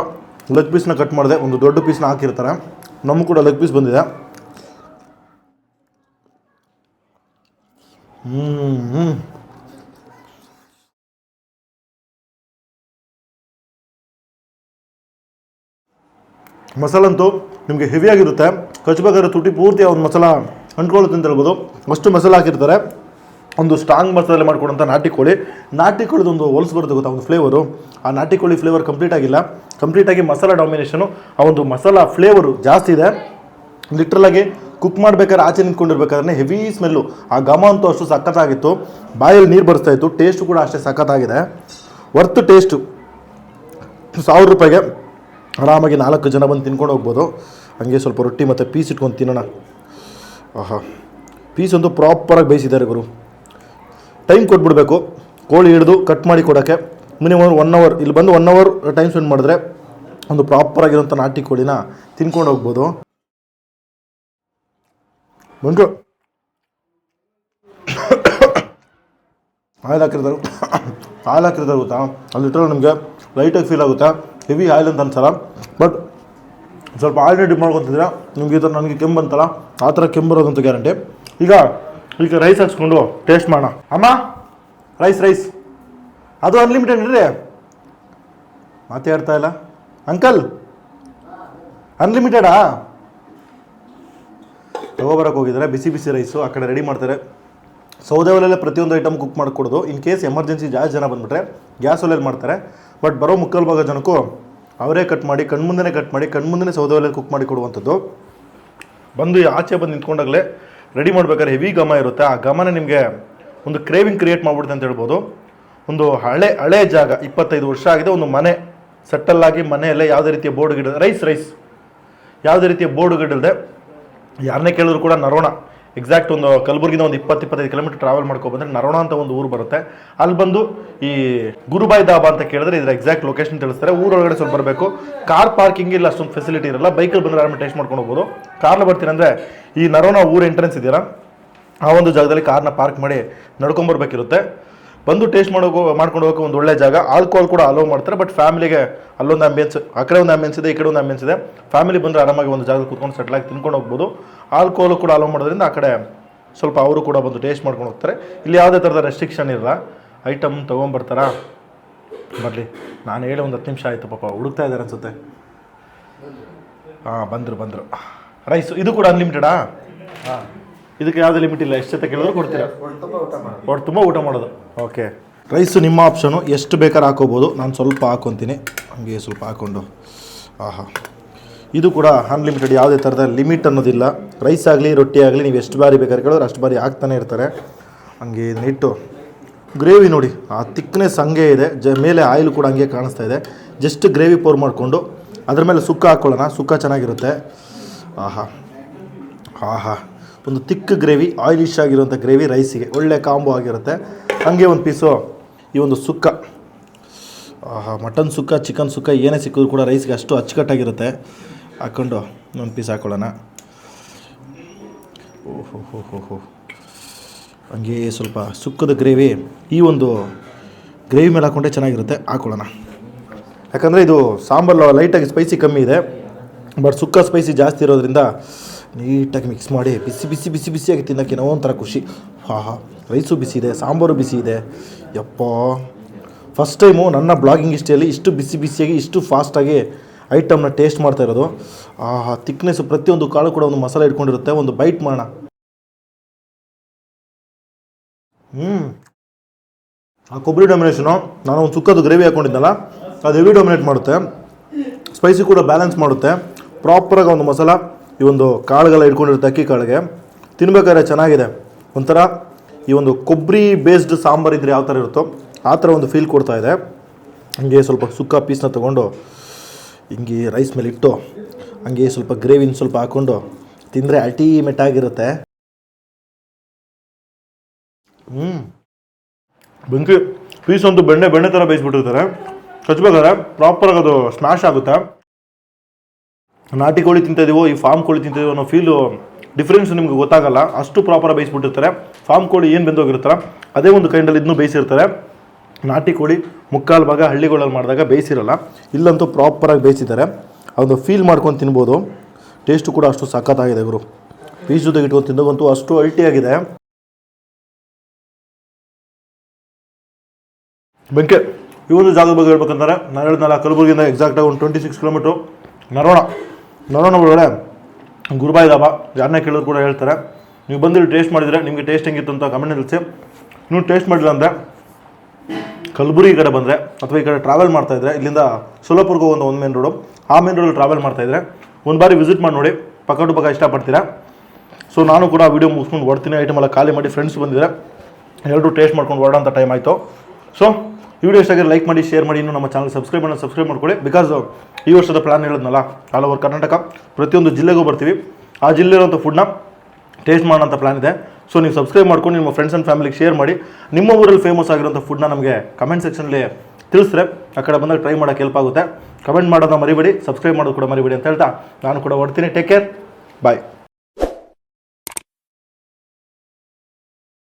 ಲೆಗ್ ಪೀಸ್ನ ಕಟ್ ಮಾಡಿದೆ, ಒಂದು ದೊಡ್ಡ ಪೀಸ್ನ ಹಾಕಿರ್ತಾರೆ. ನಮಗೂ ಕೂಡ ಲೆಗ್ ಪೀಸ್ ಬಂದಿದೆ. ಹ್ಞೂ ಮಸಾಲಂತೂ ನಿಮಗೆ ಹೆವಿಯಾಗಿರುತ್ತೆ ಕಚ್ಬೇಕಾದ್ರೆ ತುಟಿ ಪೂರ್ತಿ ಒಂದು ಮಸಾಲ ಅಂಟ್ಕೊಳ್ಳುತ್ತೆ ಅಂತ ಹೇಳ್ಬೋದು ಅಷ್ಟು ಮಸಾಲ ಹಾಕಿರ್ತಾರೆ. ಒಂದು ಸ್ಟ್ರಾಂಗ್ ಮಸಾಲೆ ಮಾಡ್ಕೊಡೋಂಥ ನಾಟಿ ಕೋಳಿ. ನಾಟಿ ಕೋಳಿದು ಒಂದು ಹೊಲ್ಸ್ ಬರುತ್ತೆ ಗೊತ್ತಾ, ಒಂದು ಫ್ಲೇವರು ಆ ನಾಟಿ ಕೋಳಿ ಫ್ಲೇವರ್ ಕಂಪ್ಲೀಟ್ ಆಗಿಲ್ಲ. ಕಂಪ್ಲೀಟಾಗಿ ಮಸಾಲ ಡಾಮಿನೇಷನು ಆ ಒಂದು ಮಸಾಲ ಫ್ಲೇವರು ಜಾಸ್ತಿ ಇದೆ. ಲಿಟ್ರಲಾಗಿ ಕುಕ್ ಮಾಡ್ಬೇಕಾದ್ರೆ ಆಚೆ ನಿಂತ್ಕೊಂಡಿರ್ಬೇಕಾದ್ರೆ ಹೆವಿ ಸ್ಮೆಲ್ಲು ಆ ಘಮ ಅಂತೂ ಅಷ್ಟು ಸಖತ್ತಾಗಿತ್ತು. ಬಾಯಲ್ಲಿ ನೀರು ಬರ್ತಾ ಇತ್ತು. ಟೇಸ್ಟು ಕೂಡ ಅಷ್ಟೇ ಸಖತ್ತಾಗಿದೆ. ವರ್ತ್ ಟೇಸ್ಟು ಸಾವಿರ ರೂಪಾಯಿಗೆ ಆರಾಮಾಗಿ ನಾಲ್ಕು ಜನ ಬಂದು ತಿನ್ಕೊಂಡು ಹೋಗ್ಬೋದು. ಹಂಗೆ ಸ್ವಲ್ಪ ರೊಟ್ಟಿ ಮತ್ತು ಪೀಸ್ ಇಟ್ಕೊಂಡು ತಿನ್ನೋಣ. ಆಹಾ. ಪೀಸ್ ಒಂದು ಪ್ರಾಪರಾಗಿ ಬೇಯಿಸಿದ್ದಾರೆ ಗುರು. ಟೈಮ್ ಕೊಟ್ಬಿಡ್ಬೇಕು. ಕೋಳಿ ಹಿಡಿದು ಕಟ್ ಮಾಡಿ ಕೊಡೋಕ್ಕೆ. ಮಿನಿಮಮ್ ಒನ್ ಅವರ್ ಇಲ್ಲಿ ಬಂದು ಒನ್ ಅವರ್ ಟೈಮ್ ಸ್ಪೆಂಡ್ ಮಾಡಿದ್ರೆ ಒಂದು ಪ್ರಾಪರಾಗಿರೋಂಥ ನಾಟಿ ಕೋಳಿನ ತಿನ್ಕೊಂಡು ಹೋಗ್ಬೋದು. ಬಂದು *coughs* ಆಯಿಲ್ ಹಾಕಿರ್ತಾರೆ *coughs* ಆಯಿಲ್ ಹಾಕಿರ್ತಾರೆ ಗೊತ್ತಾ? ಅಲ್ಲಿ ಲಿಟ್ರಲ್ ನಿಮಗೆ ಲೈಟಾಗಿ ಫೀಲ್ ಆಗುತ್ತೆ? ಹೆವಿ ಆಯಿಲ್ ಅಂತ ಅನ್ಸಲ್ಲ. ಬಟ್ ಸ್ವಲ್ಪ ಆಯಿಲ್ ರೆಡಿ ಮಾಡ್ಕೊತಿದ್ರೆ ನಿಮ್ಗೆ ಈ ಥರ ನನಗೆ ಕೆಮ್ಮು ಬಂತಲ್ಲ, ಆ ಥರ ಕೆಮ್ಮು ಬರೋದಂತ ಗ್ಯಾರಂಟಿ ಈಗ ಈಗ ರೈಸ್ ಹಾಕ್ಸ್ಕೊಂಡು ಟೇಸ್ಟ್ ಮಾಡೋಣ. ಅಮ್ಮ ರೈಸ್ ರೈಸ್ ಅದು ಅನ್ಲಿಮಿಟೆಡ್ ಇರ್ರಿ ಮಾತಾಡ್ತಾ ಇಲ್ಲ. ಅಂಕಲ್ ಅನ್ಲಿಮಿಟೆಡಾ ತಗೋಬರಕ್ಕೆ ಹೋಗಿದ್ದಾರೆ. ಬಿಸಿ ಬಿಸಿ ರೈಸು ಆ ಕಡೆ ರೆಡಿ ಮಾಡ್ತಾರೆ. ಸೌದೆ ಒಲೆಯಲ್ಲೇ ಪ್ರತಿಯೊಂದು ಐಟಮ್ ಕುಕ್ ಮಾಡಿಕೊಡೋದು ಇನ್ ಕೇಸ್ ಎಮರ್ಜೆನ್ಸಿ ಜಾಸ್ತಿ ಜನ ಬಂದುಬಿಟ್ರೆ ಗ್ಯಾಸ್ ಒಲೆಯಲ್ಲಿ ಮಾಡ್ತಾರೆ. ಬಟ್ ಬರೋ ಮುಕ್ಕಲ್ ಭಾಗ ಜನಕ್ಕೂ ಅವರೇ ಕಟ್ ಮಾಡಿ ಕಣ್ಮುಂದೆ ಕಟ್ ಮಾಡಿ ಕಣ್ಮುಂದೆ ಸೌದೆ ಒಲೆಯಲ್ಲಿ ಕುಕ್ ಮಾಡಿ ಕೊಡುವಂಥದ್ದು. ಬಂದು ಆಚೆ ಬಂದು ನಿಂತ್ಕೊಂಡಾಗಲೇ ರೆಡಿ ಮಾಡ್ಬೇಕಾದ್ರೆ ಹೆವಿ ಘಮ ಇರುತ್ತೆ. ಆ ಘಮನ ನಿಮಗೆ ಒಂದು ಕ್ರೇವಿಂಗ್ ಕ್ರಿಯೇಟ್ ಮಾಡ್ಬಿಡುತ್ತೆ ಅಂತ ಹೇಳ್ಬೋದು. ಒಂದು ಹಳೆ ಹಳೆ ಜಾಗ, ಇಪ್ಪತ್ತೈದು ವರ್ಷ ಆಗಿದೆ. ಒಂದು ಮನೆ ಸೆಟ್ಟಲ್ಲಾಗಿ ಮನೆಯಲ್ಲೇ ಯಾವುದೇ ರೀತಿಯ ಬೋರ್ಡ್ ಗಿಡ ರೈಸ್ ರೈಸ್ ಯಾವುದೇ ರೀತಿಯ ಬೋರ್ಡ್ ಗಿಡಲ್ದೆ ಯಾರನ್ನೇ ಕೇಳಿದ್ರು ಕೂಡ ನರೋಣ. ಎಕ್ಸಾಕ್ಟ್ ಒಂದು ಕಲಬುರಗಿನ ಒಂದು ಇಪ್ಪತ್ತು, ಇಪ್ಪತ್ತೈದು ಕಿಲೋಮೀಟರ್ ಟ್ರಾವೆಲ್ ಮಾಡ್ಕೊಬಂದ್ರೆ ನರೋಣ ಅಂತ ಒಂದು ಊರು ಬರುತ್ತೆ. ಅಲ್ಲಿ ಬಂದು ಈ ಗುರುಬಾಯಿ ದಾಬಾ ಅಂತ ಕೇಳಿದ್ರೆ ಇದರ ಎಕ್ಸಾಕ್ಟ್ ಲೊಕೇಶನ್ ತಿಳಿಸ್ತಾರೆ. ಊರೊಳಗಡೆ ಸ್ವಲ್ಪ ಬರಬೇಕು. ಕಾರ್ ಪಾರ್ಕಿಂಗ್ ಇಲ್ಲ, ಅಷ್ಟೊಂದು ಫೆಸಿಲಿಟಿ ಇರಲ್ಲ. ಬೈಕಲ್ಲಿ ಬಂದರೆ ಆರಾಮ ಟೇಸ್ಟ್ ಮಾಡ್ಕೊಂಡು ಹೋಗ್ಬೋದು. ಕಾರ್ನಲ್ಲಿ ಬರ್ತೀನಿ ಅಂದರೆ ಈ ನರೋಣ ಊರು ಎಂಟ್ರೆನ್ಸ್ ಇದೆಯಲ್ಲ, ಆ ಒಂದು ಜಾಗದಲ್ಲಿ ಕಾರ್ನ ಪಾರ್ಕ್ ಮಾಡಿ ನಡ್ಕೊಂಬರ್ಬೇಕಿರುತ್ತೆ ಬಂದು ಟೇಸ್ಟ್ ಮಾಡೋ ಮಾಡ್ಕೊಂಡು ಹೋಗೋಕೆ ಒಂದು ಒಳ್ಳೆ ಜಾಗ. ಆಲ್ಕೋಹಾಲ್ ಕೂಡ ಅಲೋ ಮಾಡ್ತಾರೆ ಬಟ್ ಫ್ಯಾಮಿಲಿಗೆ ಅಲ್ಲೊಂದು ಆಂಬಿಯನ್ಸ್ ಆ ಕಡೆ ಒಂದು ಆಂಬಿಯನ್ಸ್ ಇದೆ, ಈ ಕಡೆ ಒಂದು ಆಂಬಿಯನ್ಸ್ ಇದೆ. ಫ್ಯಾಮಿಲಿ ಬಂದರೆ ಆರಾಮಾಗಿ ಒಂದು ಜಾಗದಲ್ಲಿ ಕೂತ್ಕೊಂಡು ಸೆಟ್ಲಾಗಿ ತಿನ್ಕೊಂಡು ಹೋಗ್ಬೋದು. ಆಲ್ಕೋಹಾಲ್ ಕೂಡ ಅಲೋ ಮಾಡೋದ್ರಿಂದ ಆ ಕಡೆ ಸ್ವಲ್ಪ ಅವರು ಕೂಡ ಬಂದು ಟೇಸ್ಟ್ ಮಾಡ್ಕೊಂಡು ಹೋಗ್ತಾರೆ. ಇಲ್ಲಿ ಯಾವುದೇ ಥರದ ರೆಸ್ಟ್ರಿಕ್ಷನ್ ಇರಲ್ಲ ಐಟಮ್ ತೊಗೊಂಬರ್ತಾರಾ? ಬರಲಿ. ನಾನು ಹೇಳಿ ಒಂದು ಹತ್ತು ನಿಮಿಷ ಆಯಿತು ಪಾಪ. ಹುಡುಕ್ತಾ ಇದ್ದಾರೆ ಅನಿಸುತ್ತೆ. ಹಾಂ, ಬಂದರು ಬಂದರು. ರೈಸು ಇದು ಕೂಡ ಅನ್ಲಿಮಿಟೆಡಾ ಹಾಂ. ಇದಕ್ಕೆ ಯಾವುದೇ ಲಿಮಿಟ್ ಇಲ್ಲ ಎಷ್ಟು ಜೊತೆ ಕೇಳಿದ್ರು ಕೊಡ್ತೀರಾ? ಒಟ್ಟು ತುಂಬ ಊಟ ಮಾಡೋದು. ಓಕೆ ರೈಸು ನಿಮ್ಮ ಆಪ್ಷನು ಎಷ್ಟು ಬೇಕಾದ್ರೆ ಹಾಕೋಬೋದು. ನಾನು ಸ್ವಲ್ಪ ಹಾಕೊತೀನಿ. ಹಂಗೆ ಸ್ವಲ್ಪ ಹಾಕ್ಕೊಂಡು ಆಹಾ. ಇದು ಕೂಡ ಅನ್ಲಿಮಿಟೆಡ್ ಯಾವುದೇ ಥರದ ಲಿಮಿಟ್ ಅನ್ನೋದಿಲ್ಲ. ರೈಸ್ ಆಗಲಿ ರೊಟ್ಟಿ ಆಗಲಿ ನೀವು ಎಷ್ಟು ಬಾರಿ ಬೇಕಾದ್ರೆ ಕೇಳಿದ್ರೆ ಅಷ್ಟು ಬಾರಿ ಹಾಕ್ತಾನೆ ಇರ್ತಾರೆ. ಹಂಗೆ ಇದನ್ನ ಇಟ್ಟು ಗ್ರೇವಿ ನೋಡಿ. ಆ ತಿಕ್ನೆಸ್ ಹಂಗೆ ಇದೆ. ಜ ಮೇಲೆ ಆಯಿಲ್ ಕೂಡ ಹಂಗೆ ಕಾಣಿಸ್ತಾ ಇದೆ. ಜಸ್ಟ್ ಗ್ರೇವಿ ಪೋರ್ ಮಾಡಿಕೊಂಡು ಅದ್ರ ಮೇಲೆ ಸುಕ್ಕ ಹಾಕ್ಕೊಳ್ಳೋಣ ಸುಕ್ಕ ಚೆನ್ನಾಗಿರುತ್ತೆ. ಆಹಾ. ಆಹಾ. ಒಂದು ತಿಕ್ಕ ಗ್ರೇವಿ ಆಯಿಲಿಶ್ ಆಗಿರುವಂಥ ಗ್ರೇವಿ ರೈಸಿಗೆ ಒಳ್ಳೆ ಕಾಂಬೋ ಆಗಿರುತ್ತೆ. ಹಾಗೆ ಒಂದು ಪೀಸು ಈ ಒಂದು ಸುಕ್ಕ. ಮಟನ್ ಸುಕ್ಕ ಚಿಕನ್ ಸುಕ್ಕ ಏನೇ ಸಿಕ್ಕಿದ್ರು ಕೂಡ ರೈಸ್ಗೆ ಅಷ್ಟು ಅಚ್ಚುಕಟ್ಟಾಗಿರುತ್ತೆ. ಹಾಕ್ಕೊಂಡು ಒಂದು ಪೀಸ್ ಹಾಕ್ಕೊಳ್ಳೋಣ ಓಹೋ ಹೋ ಹೋ ಹೋ ಹಂಗೆ ಸ್ವಲ್ಪ ಸುಕ್ಕದ ಗ್ರೇವಿ ಈ ಒಂದು ಗ್ರೇವಿ ಮೇಲೆ ಹಾಕ್ಕೊಂಡೆ ಚೆನ್ನಾಗಿರುತ್ತೆ. ಹಾಕ್ಕೊಳ್ಳೋಣ ಯಾಕಂದರೆ ಇದು ಸಾಂಬಾರು ಲೈಟಾಗಿ ಸ್ಪೈಸಿ ಕಮ್ಮಿ ಇದೆ. ಬಟ್ ಸುಕ್ಕ ಸ್ಪೈಸಿ ಜಾಸ್ತಿ ಇರೋದ್ರಿಂದ ನೀಟಾಗಿ ಮಿಕ್ಸ್ ಮಾಡಿ ಬಿಸಿ ಬಿಸಿ ಬಿಸಿ, ಬಿಸಿಯಾಗಿ ತಿನ್ನೋಕ್ಕೆ ಏನೋ ಒಂಥರ ಖುಷಿ. ಹಾ ಹಾ. ರೈಸು ಬಿಸಿ ಇದೆ, ಸಾಂಬಾರು ಬಿಸಿ ಇದೆ. ಯಪ್ಪ. ಫಸ್ಟ್ ಟೈಮು ನನ್ನ ಬ್ಲಾಗಿಂಗ್ ಇಷ್ಟೆಯಲ್ಲಿ ಇಷ್ಟು ಬಿಸಿ, ಬಿಸಿಯಾಗಿ, ಇಷ್ಟು ಫಾಸ್ಟಾಗಿ ಐಟಮ್ನ ಟೇಸ್ಟ್ ಮಾಡ್ತಾ ಇರೋದು. ಆ ತಿಕ್ನೆಸ್ ಪ್ರತಿಯೊಂದು ಕಾಳು ಕೂಡ ಒಂದು ಮಸಾಲೆ ಇಟ್ಕೊಂಡಿರುತ್ತೆ ಒಂದು ಬೈಟ್ ಮಾಡೋಣ. ಹ್ಞೂ ಆ ಕೊಬ್ಬರಿ ಡೊಮಿನೇಷನು ನಾನು ಒಂದು ಸುಕ್ಕದ ಗ್ರೇವಿ ಹಾಕ್ಕೊಂಡಿದ್ದಲ್ಲ ಅದು ಹೆವಿ ಡಾಮಿನೇಟ್ ಮಾಡುತ್ತೆ. ಸ್ಪೈಸಿ ಕೂಡ ಬ್ಯಾಲೆನ್ಸ್ ಮಾಡುತ್ತೆ. ಪ್ರಾಪರಾಗಿ ಒಂದು ಮಸಾಲ ಈ ಒಂದು ಕಾಳುಗಳ ಇಟ್ಕೊಂಡಿರುತ್ತೆ ಅಕ್ಕಿ ಕಾಳಿಗೆ ತಿನ್ಬೇಕಾದ್ರೆ ಚೆನ್ನಾಗಿದೆ. ಒಂಥರ ಈ ಒಂದು ಕೊಬ್ಬರಿ ಬೇಸ್ಡ್ ಸಾಂಬಾರು ಇದ್ರೆ ಯಾವ ಥರ ಇರುತ್ತೋ ಆ ಥರ ಒಂದು ಫೀಲ್ ಕೊಡ್ತಾ ಇದೆ. ಹಂಗೆ ಸ್ವಲ್ಪ ಸುಕ್ಕ ಪೀಸ್ನ ತೊಗೊಂಡು ಹಿಂಗೆ ರೈಸ್ ಮೇಲೆ ಇಟ್ಟು ಹಂಗೆ ಸ್ವಲ್ಪ ಗ್ರೇವಿನ ಸ್ವಲ್ಪ ಹಾಕ್ಕೊಂಡು ತಿಂದರೆ ಅಲ್ಟಿಮೇಟ್ ಆಗಿರುತ್ತೆ. ಹ್ಞೂ ಬೆಂಕಿ ಪೀಸ್ ಅಂತೂ ಬೆಣ್ಣೆ ಬೆಣ್ಣೆ ಥರ ಬೇಯಿಸ್ಬಿಟ್ಟಿರ್ತಾರೆ. ಕಚ್ಬೇಕಾದ್ರೆ ಪ್ರಾಪರಾಗಿ ಅದು ಸ್ಮ್ಯಾಶ್ ಆಗುತ್ತೆ. ನಾಟಿ ಕೋಳಿ ತಿಂತಿದ್ದೀವೋ ಈ ಫಾರ್ಮ್ ಕೋಳಿ ತಿಂತಿದ್ದೀವೋ ಅನ್ನೋ ಫೀಲು ಡಿಫ್ರೆನ್ಸ್ ನಿಮ್ಗೆ ಗೊತ್ತಾಗಲ್ಲ. ಅಷ್ಟು ಪ್ರಾಪರ್ ಬೇಯಿಸ್ಬಿಟ್ಟಿರ್ತಾರೆ. ಫಾರ್ಮ್ ಕೋಳಿ ಏನು ಬೆಂದೋಗಿರ್ತಾರೆ, ಅದೇ ಒಂದು ಕೈಂಡಲ್ಲಿ ಇದನ್ನು ಬೇಯಿಸಿರ್ತಾರೆ. ನಾಟಿ ಕೋಳಿ ಮುಕ್ಕಾಲು ಭಾಗ ಹಳ್ಳಿಗಳಲ್ಲಿ ಮಾಡಿದಾಗ ಬೇಯಿಸಿರಲ್ಲ. ಇಲ್ಲಂತೂ ಪ್ರಾಪರಾಗಿ ಬೇಯಿಸಿದ್ದಾರೆ. ಅದನ್ನು ಫೀಲ್ ಮಾಡ್ಕೊಂಡು ತಿನ್ಬೋದು. ಟೇಸ್ಟು ಕೂಡ ಅಷ್ಟು ಸಖತ್ತಾಗಿದೆ ಗುರು. ಪೀಸ್ ಜೊತೆಗೆ ಇಟ್ಕೊಂಡು ತಿನ್ನೋದಂತೂ ಅಷ್ಟು ಅಲ್ಟಿಯಾಗಿದೆ ಬೆಂಕೆ, ಈ ಒಂದು ಜಾಗದ ಬಗ್ಗೆ ಹೇಳ್ಬೇಕಂದ್ರೆ ನಾನು ಹೇಳಿದ್ನಲ್ಲ ಕಲಬುರಗಿಯಿಂದ ಎಕ್ಸಾಕ್ಟಾಗಿ ಒಂದು twenty six kilometre Narona Narona ಒಳಗಡೆ ಗುರುಬಾಯಿ ದಾಬಾ ಯಾರನ್ನೇ ಕೇಳಿದ್ರು ಕೂಡ ಹೇಳ್ತಾರೆ. ನೀವು ಬಂದಿಲ್ಲಿ ಟೇಸ್ಟ್ ಮಾಡಿದರೆ ನಿಮಗೆ ಟೇಸ್ಟ್ ಹೆಂಗಿತ್ತು ಅಂತ ಕಮೆಂಟ್ ತಿಳಿಸಿ. ನೀವು ಟೇಸ್ಟ್ ಮಾಡಿಲ್ಲ ಅಂದರೆ ಕಲಬುರಗಿ ಕಡೆ ಬಂದರೆ ಅಥವಾ ಈ ಕಡೆ ಟ್ರಾವೆಲ್ ಮಾಡ್ತಾಯಿದ್ರೆ ಇಲ್ಲಿಂದ ಸೋಲಾಪುರ್ಗೆ ಒಂದು ಒಂದು ಮೇನ್ ರೋಡು ಆ ಮೇನ್ ರೋಡಲ್ಲಿ ಟ್ರಾವೆಲ್ ಮಾಡ್ತಾಯಿದ್ರೆ ಒಂದು ಬಾರಿ ವಿಸಿಟ್ ಮಾಡಿ ನೋಡಿ, ಪಕ್ಕ ಟು ಪಕ್ಕ ಇಷ್ಟಪಡ್ತೀರಾ? ಸೊ ನಾನು ಕೂಡ ವೀಡಿಯೋ ಮುಗಿಸ್ಕೊಂಡು ಹೊಡ್ತೀನಿ ಐಟಮ್ ಎಲ್ಲ ಖಾಲಿ ಮಾಡಿ ಫ್ರೆಂಡ್ಸ್ ಬಂದಿದ್ದಾರೆ ಎಲ್ಲರೂ ಟೇಸ್ಟ್ ಮಾಡ್ಕೊಂಡು ಹೊರಡೋಂಥ ಟೈಮ್ ಆಯಿತು. ಸೊ ವಿಡಿಯೋ ಇಷ್ಟ ಲೈಕ್ ಮಾಡಿ ಶೇರ್ ಮಾಡಿ, ಇನ್ನು ನಮ್ಮ ಚಾನಲ್ ಸಬ್ಸ್ಕ್ರೈಬ್ ಮಾಡಿ ಸಬ್ಸ್ಕ್ರೈಬ್ ಮಾಡ್ಕೊಳ್ಳಿ. ಬಿಕಾಸ್ ಈ ವರ್ಷದ ಪ್ಲಾನ್ ಹೇಳಿದ್ನಲ್ಲ ಆಲ್ ಓವರ್ ಕರ್ನಾಟಕ ಪ್ರತಿಯೊಂದು ಜಿಲ್ಲೆಗೂ ಬರ್ತೀವಿ. ಆ ಜಿಲ್ಲೆ ಇರುವಂಥ ಫುಡ್ನ ಟೇಸ್ಟ್ ಮಾಡೋಂಥ ಪ್ಲಾನ್ ಇದೆ. ಸೊ ನೀವು ಸಬ್ಸ್ಕ್ರೈಬ್ ಮಾಡ್ಕೊಂಡು, ನಿಮ್ಮ ಫ್ರೆಂಡ್ಸ್ ಆ್ಯಂಡ್ ಫ್ಯಾಮಿಲಿಗೆ ಶೇರ್ ಮಾಡಿ. ನಿಮ್ಮ ಊರಲ್ಲಿ ಫೇಮಸ್ ಆಗಿರೋಂಥ ಫುಡ್ನ ನಮಗೆ ಕಮೆಂಟ್ ಸೆಕ್ಷನಲ್ಲಿ ತಿಳಿಸ್ರೆ, ಆ ಕಡೆ ಬಂದಾಗ ಟ್ರೈ ಮಾಡೋಕ್ಕೆ ಹೆಲ್ಪ್ ಆಗುತ್ತೆ. ಕಮೆಂಟ್ ಮಾಡೋದನ್ನ ಮರಿಬೇಡಿ ಸಬ್ಸ್ಕ್ರೈಬ್ ಮಾಡೋದು ಕೂಡ ಮರಿಬೇಡಿ ಅಂತ ಹೇಳ್ತಾ ನಾನು ಕೂಡ ಹೊಡ್ತೀನಿ ಟೇಕ್ ಕೇರ್ ಬಾಯ್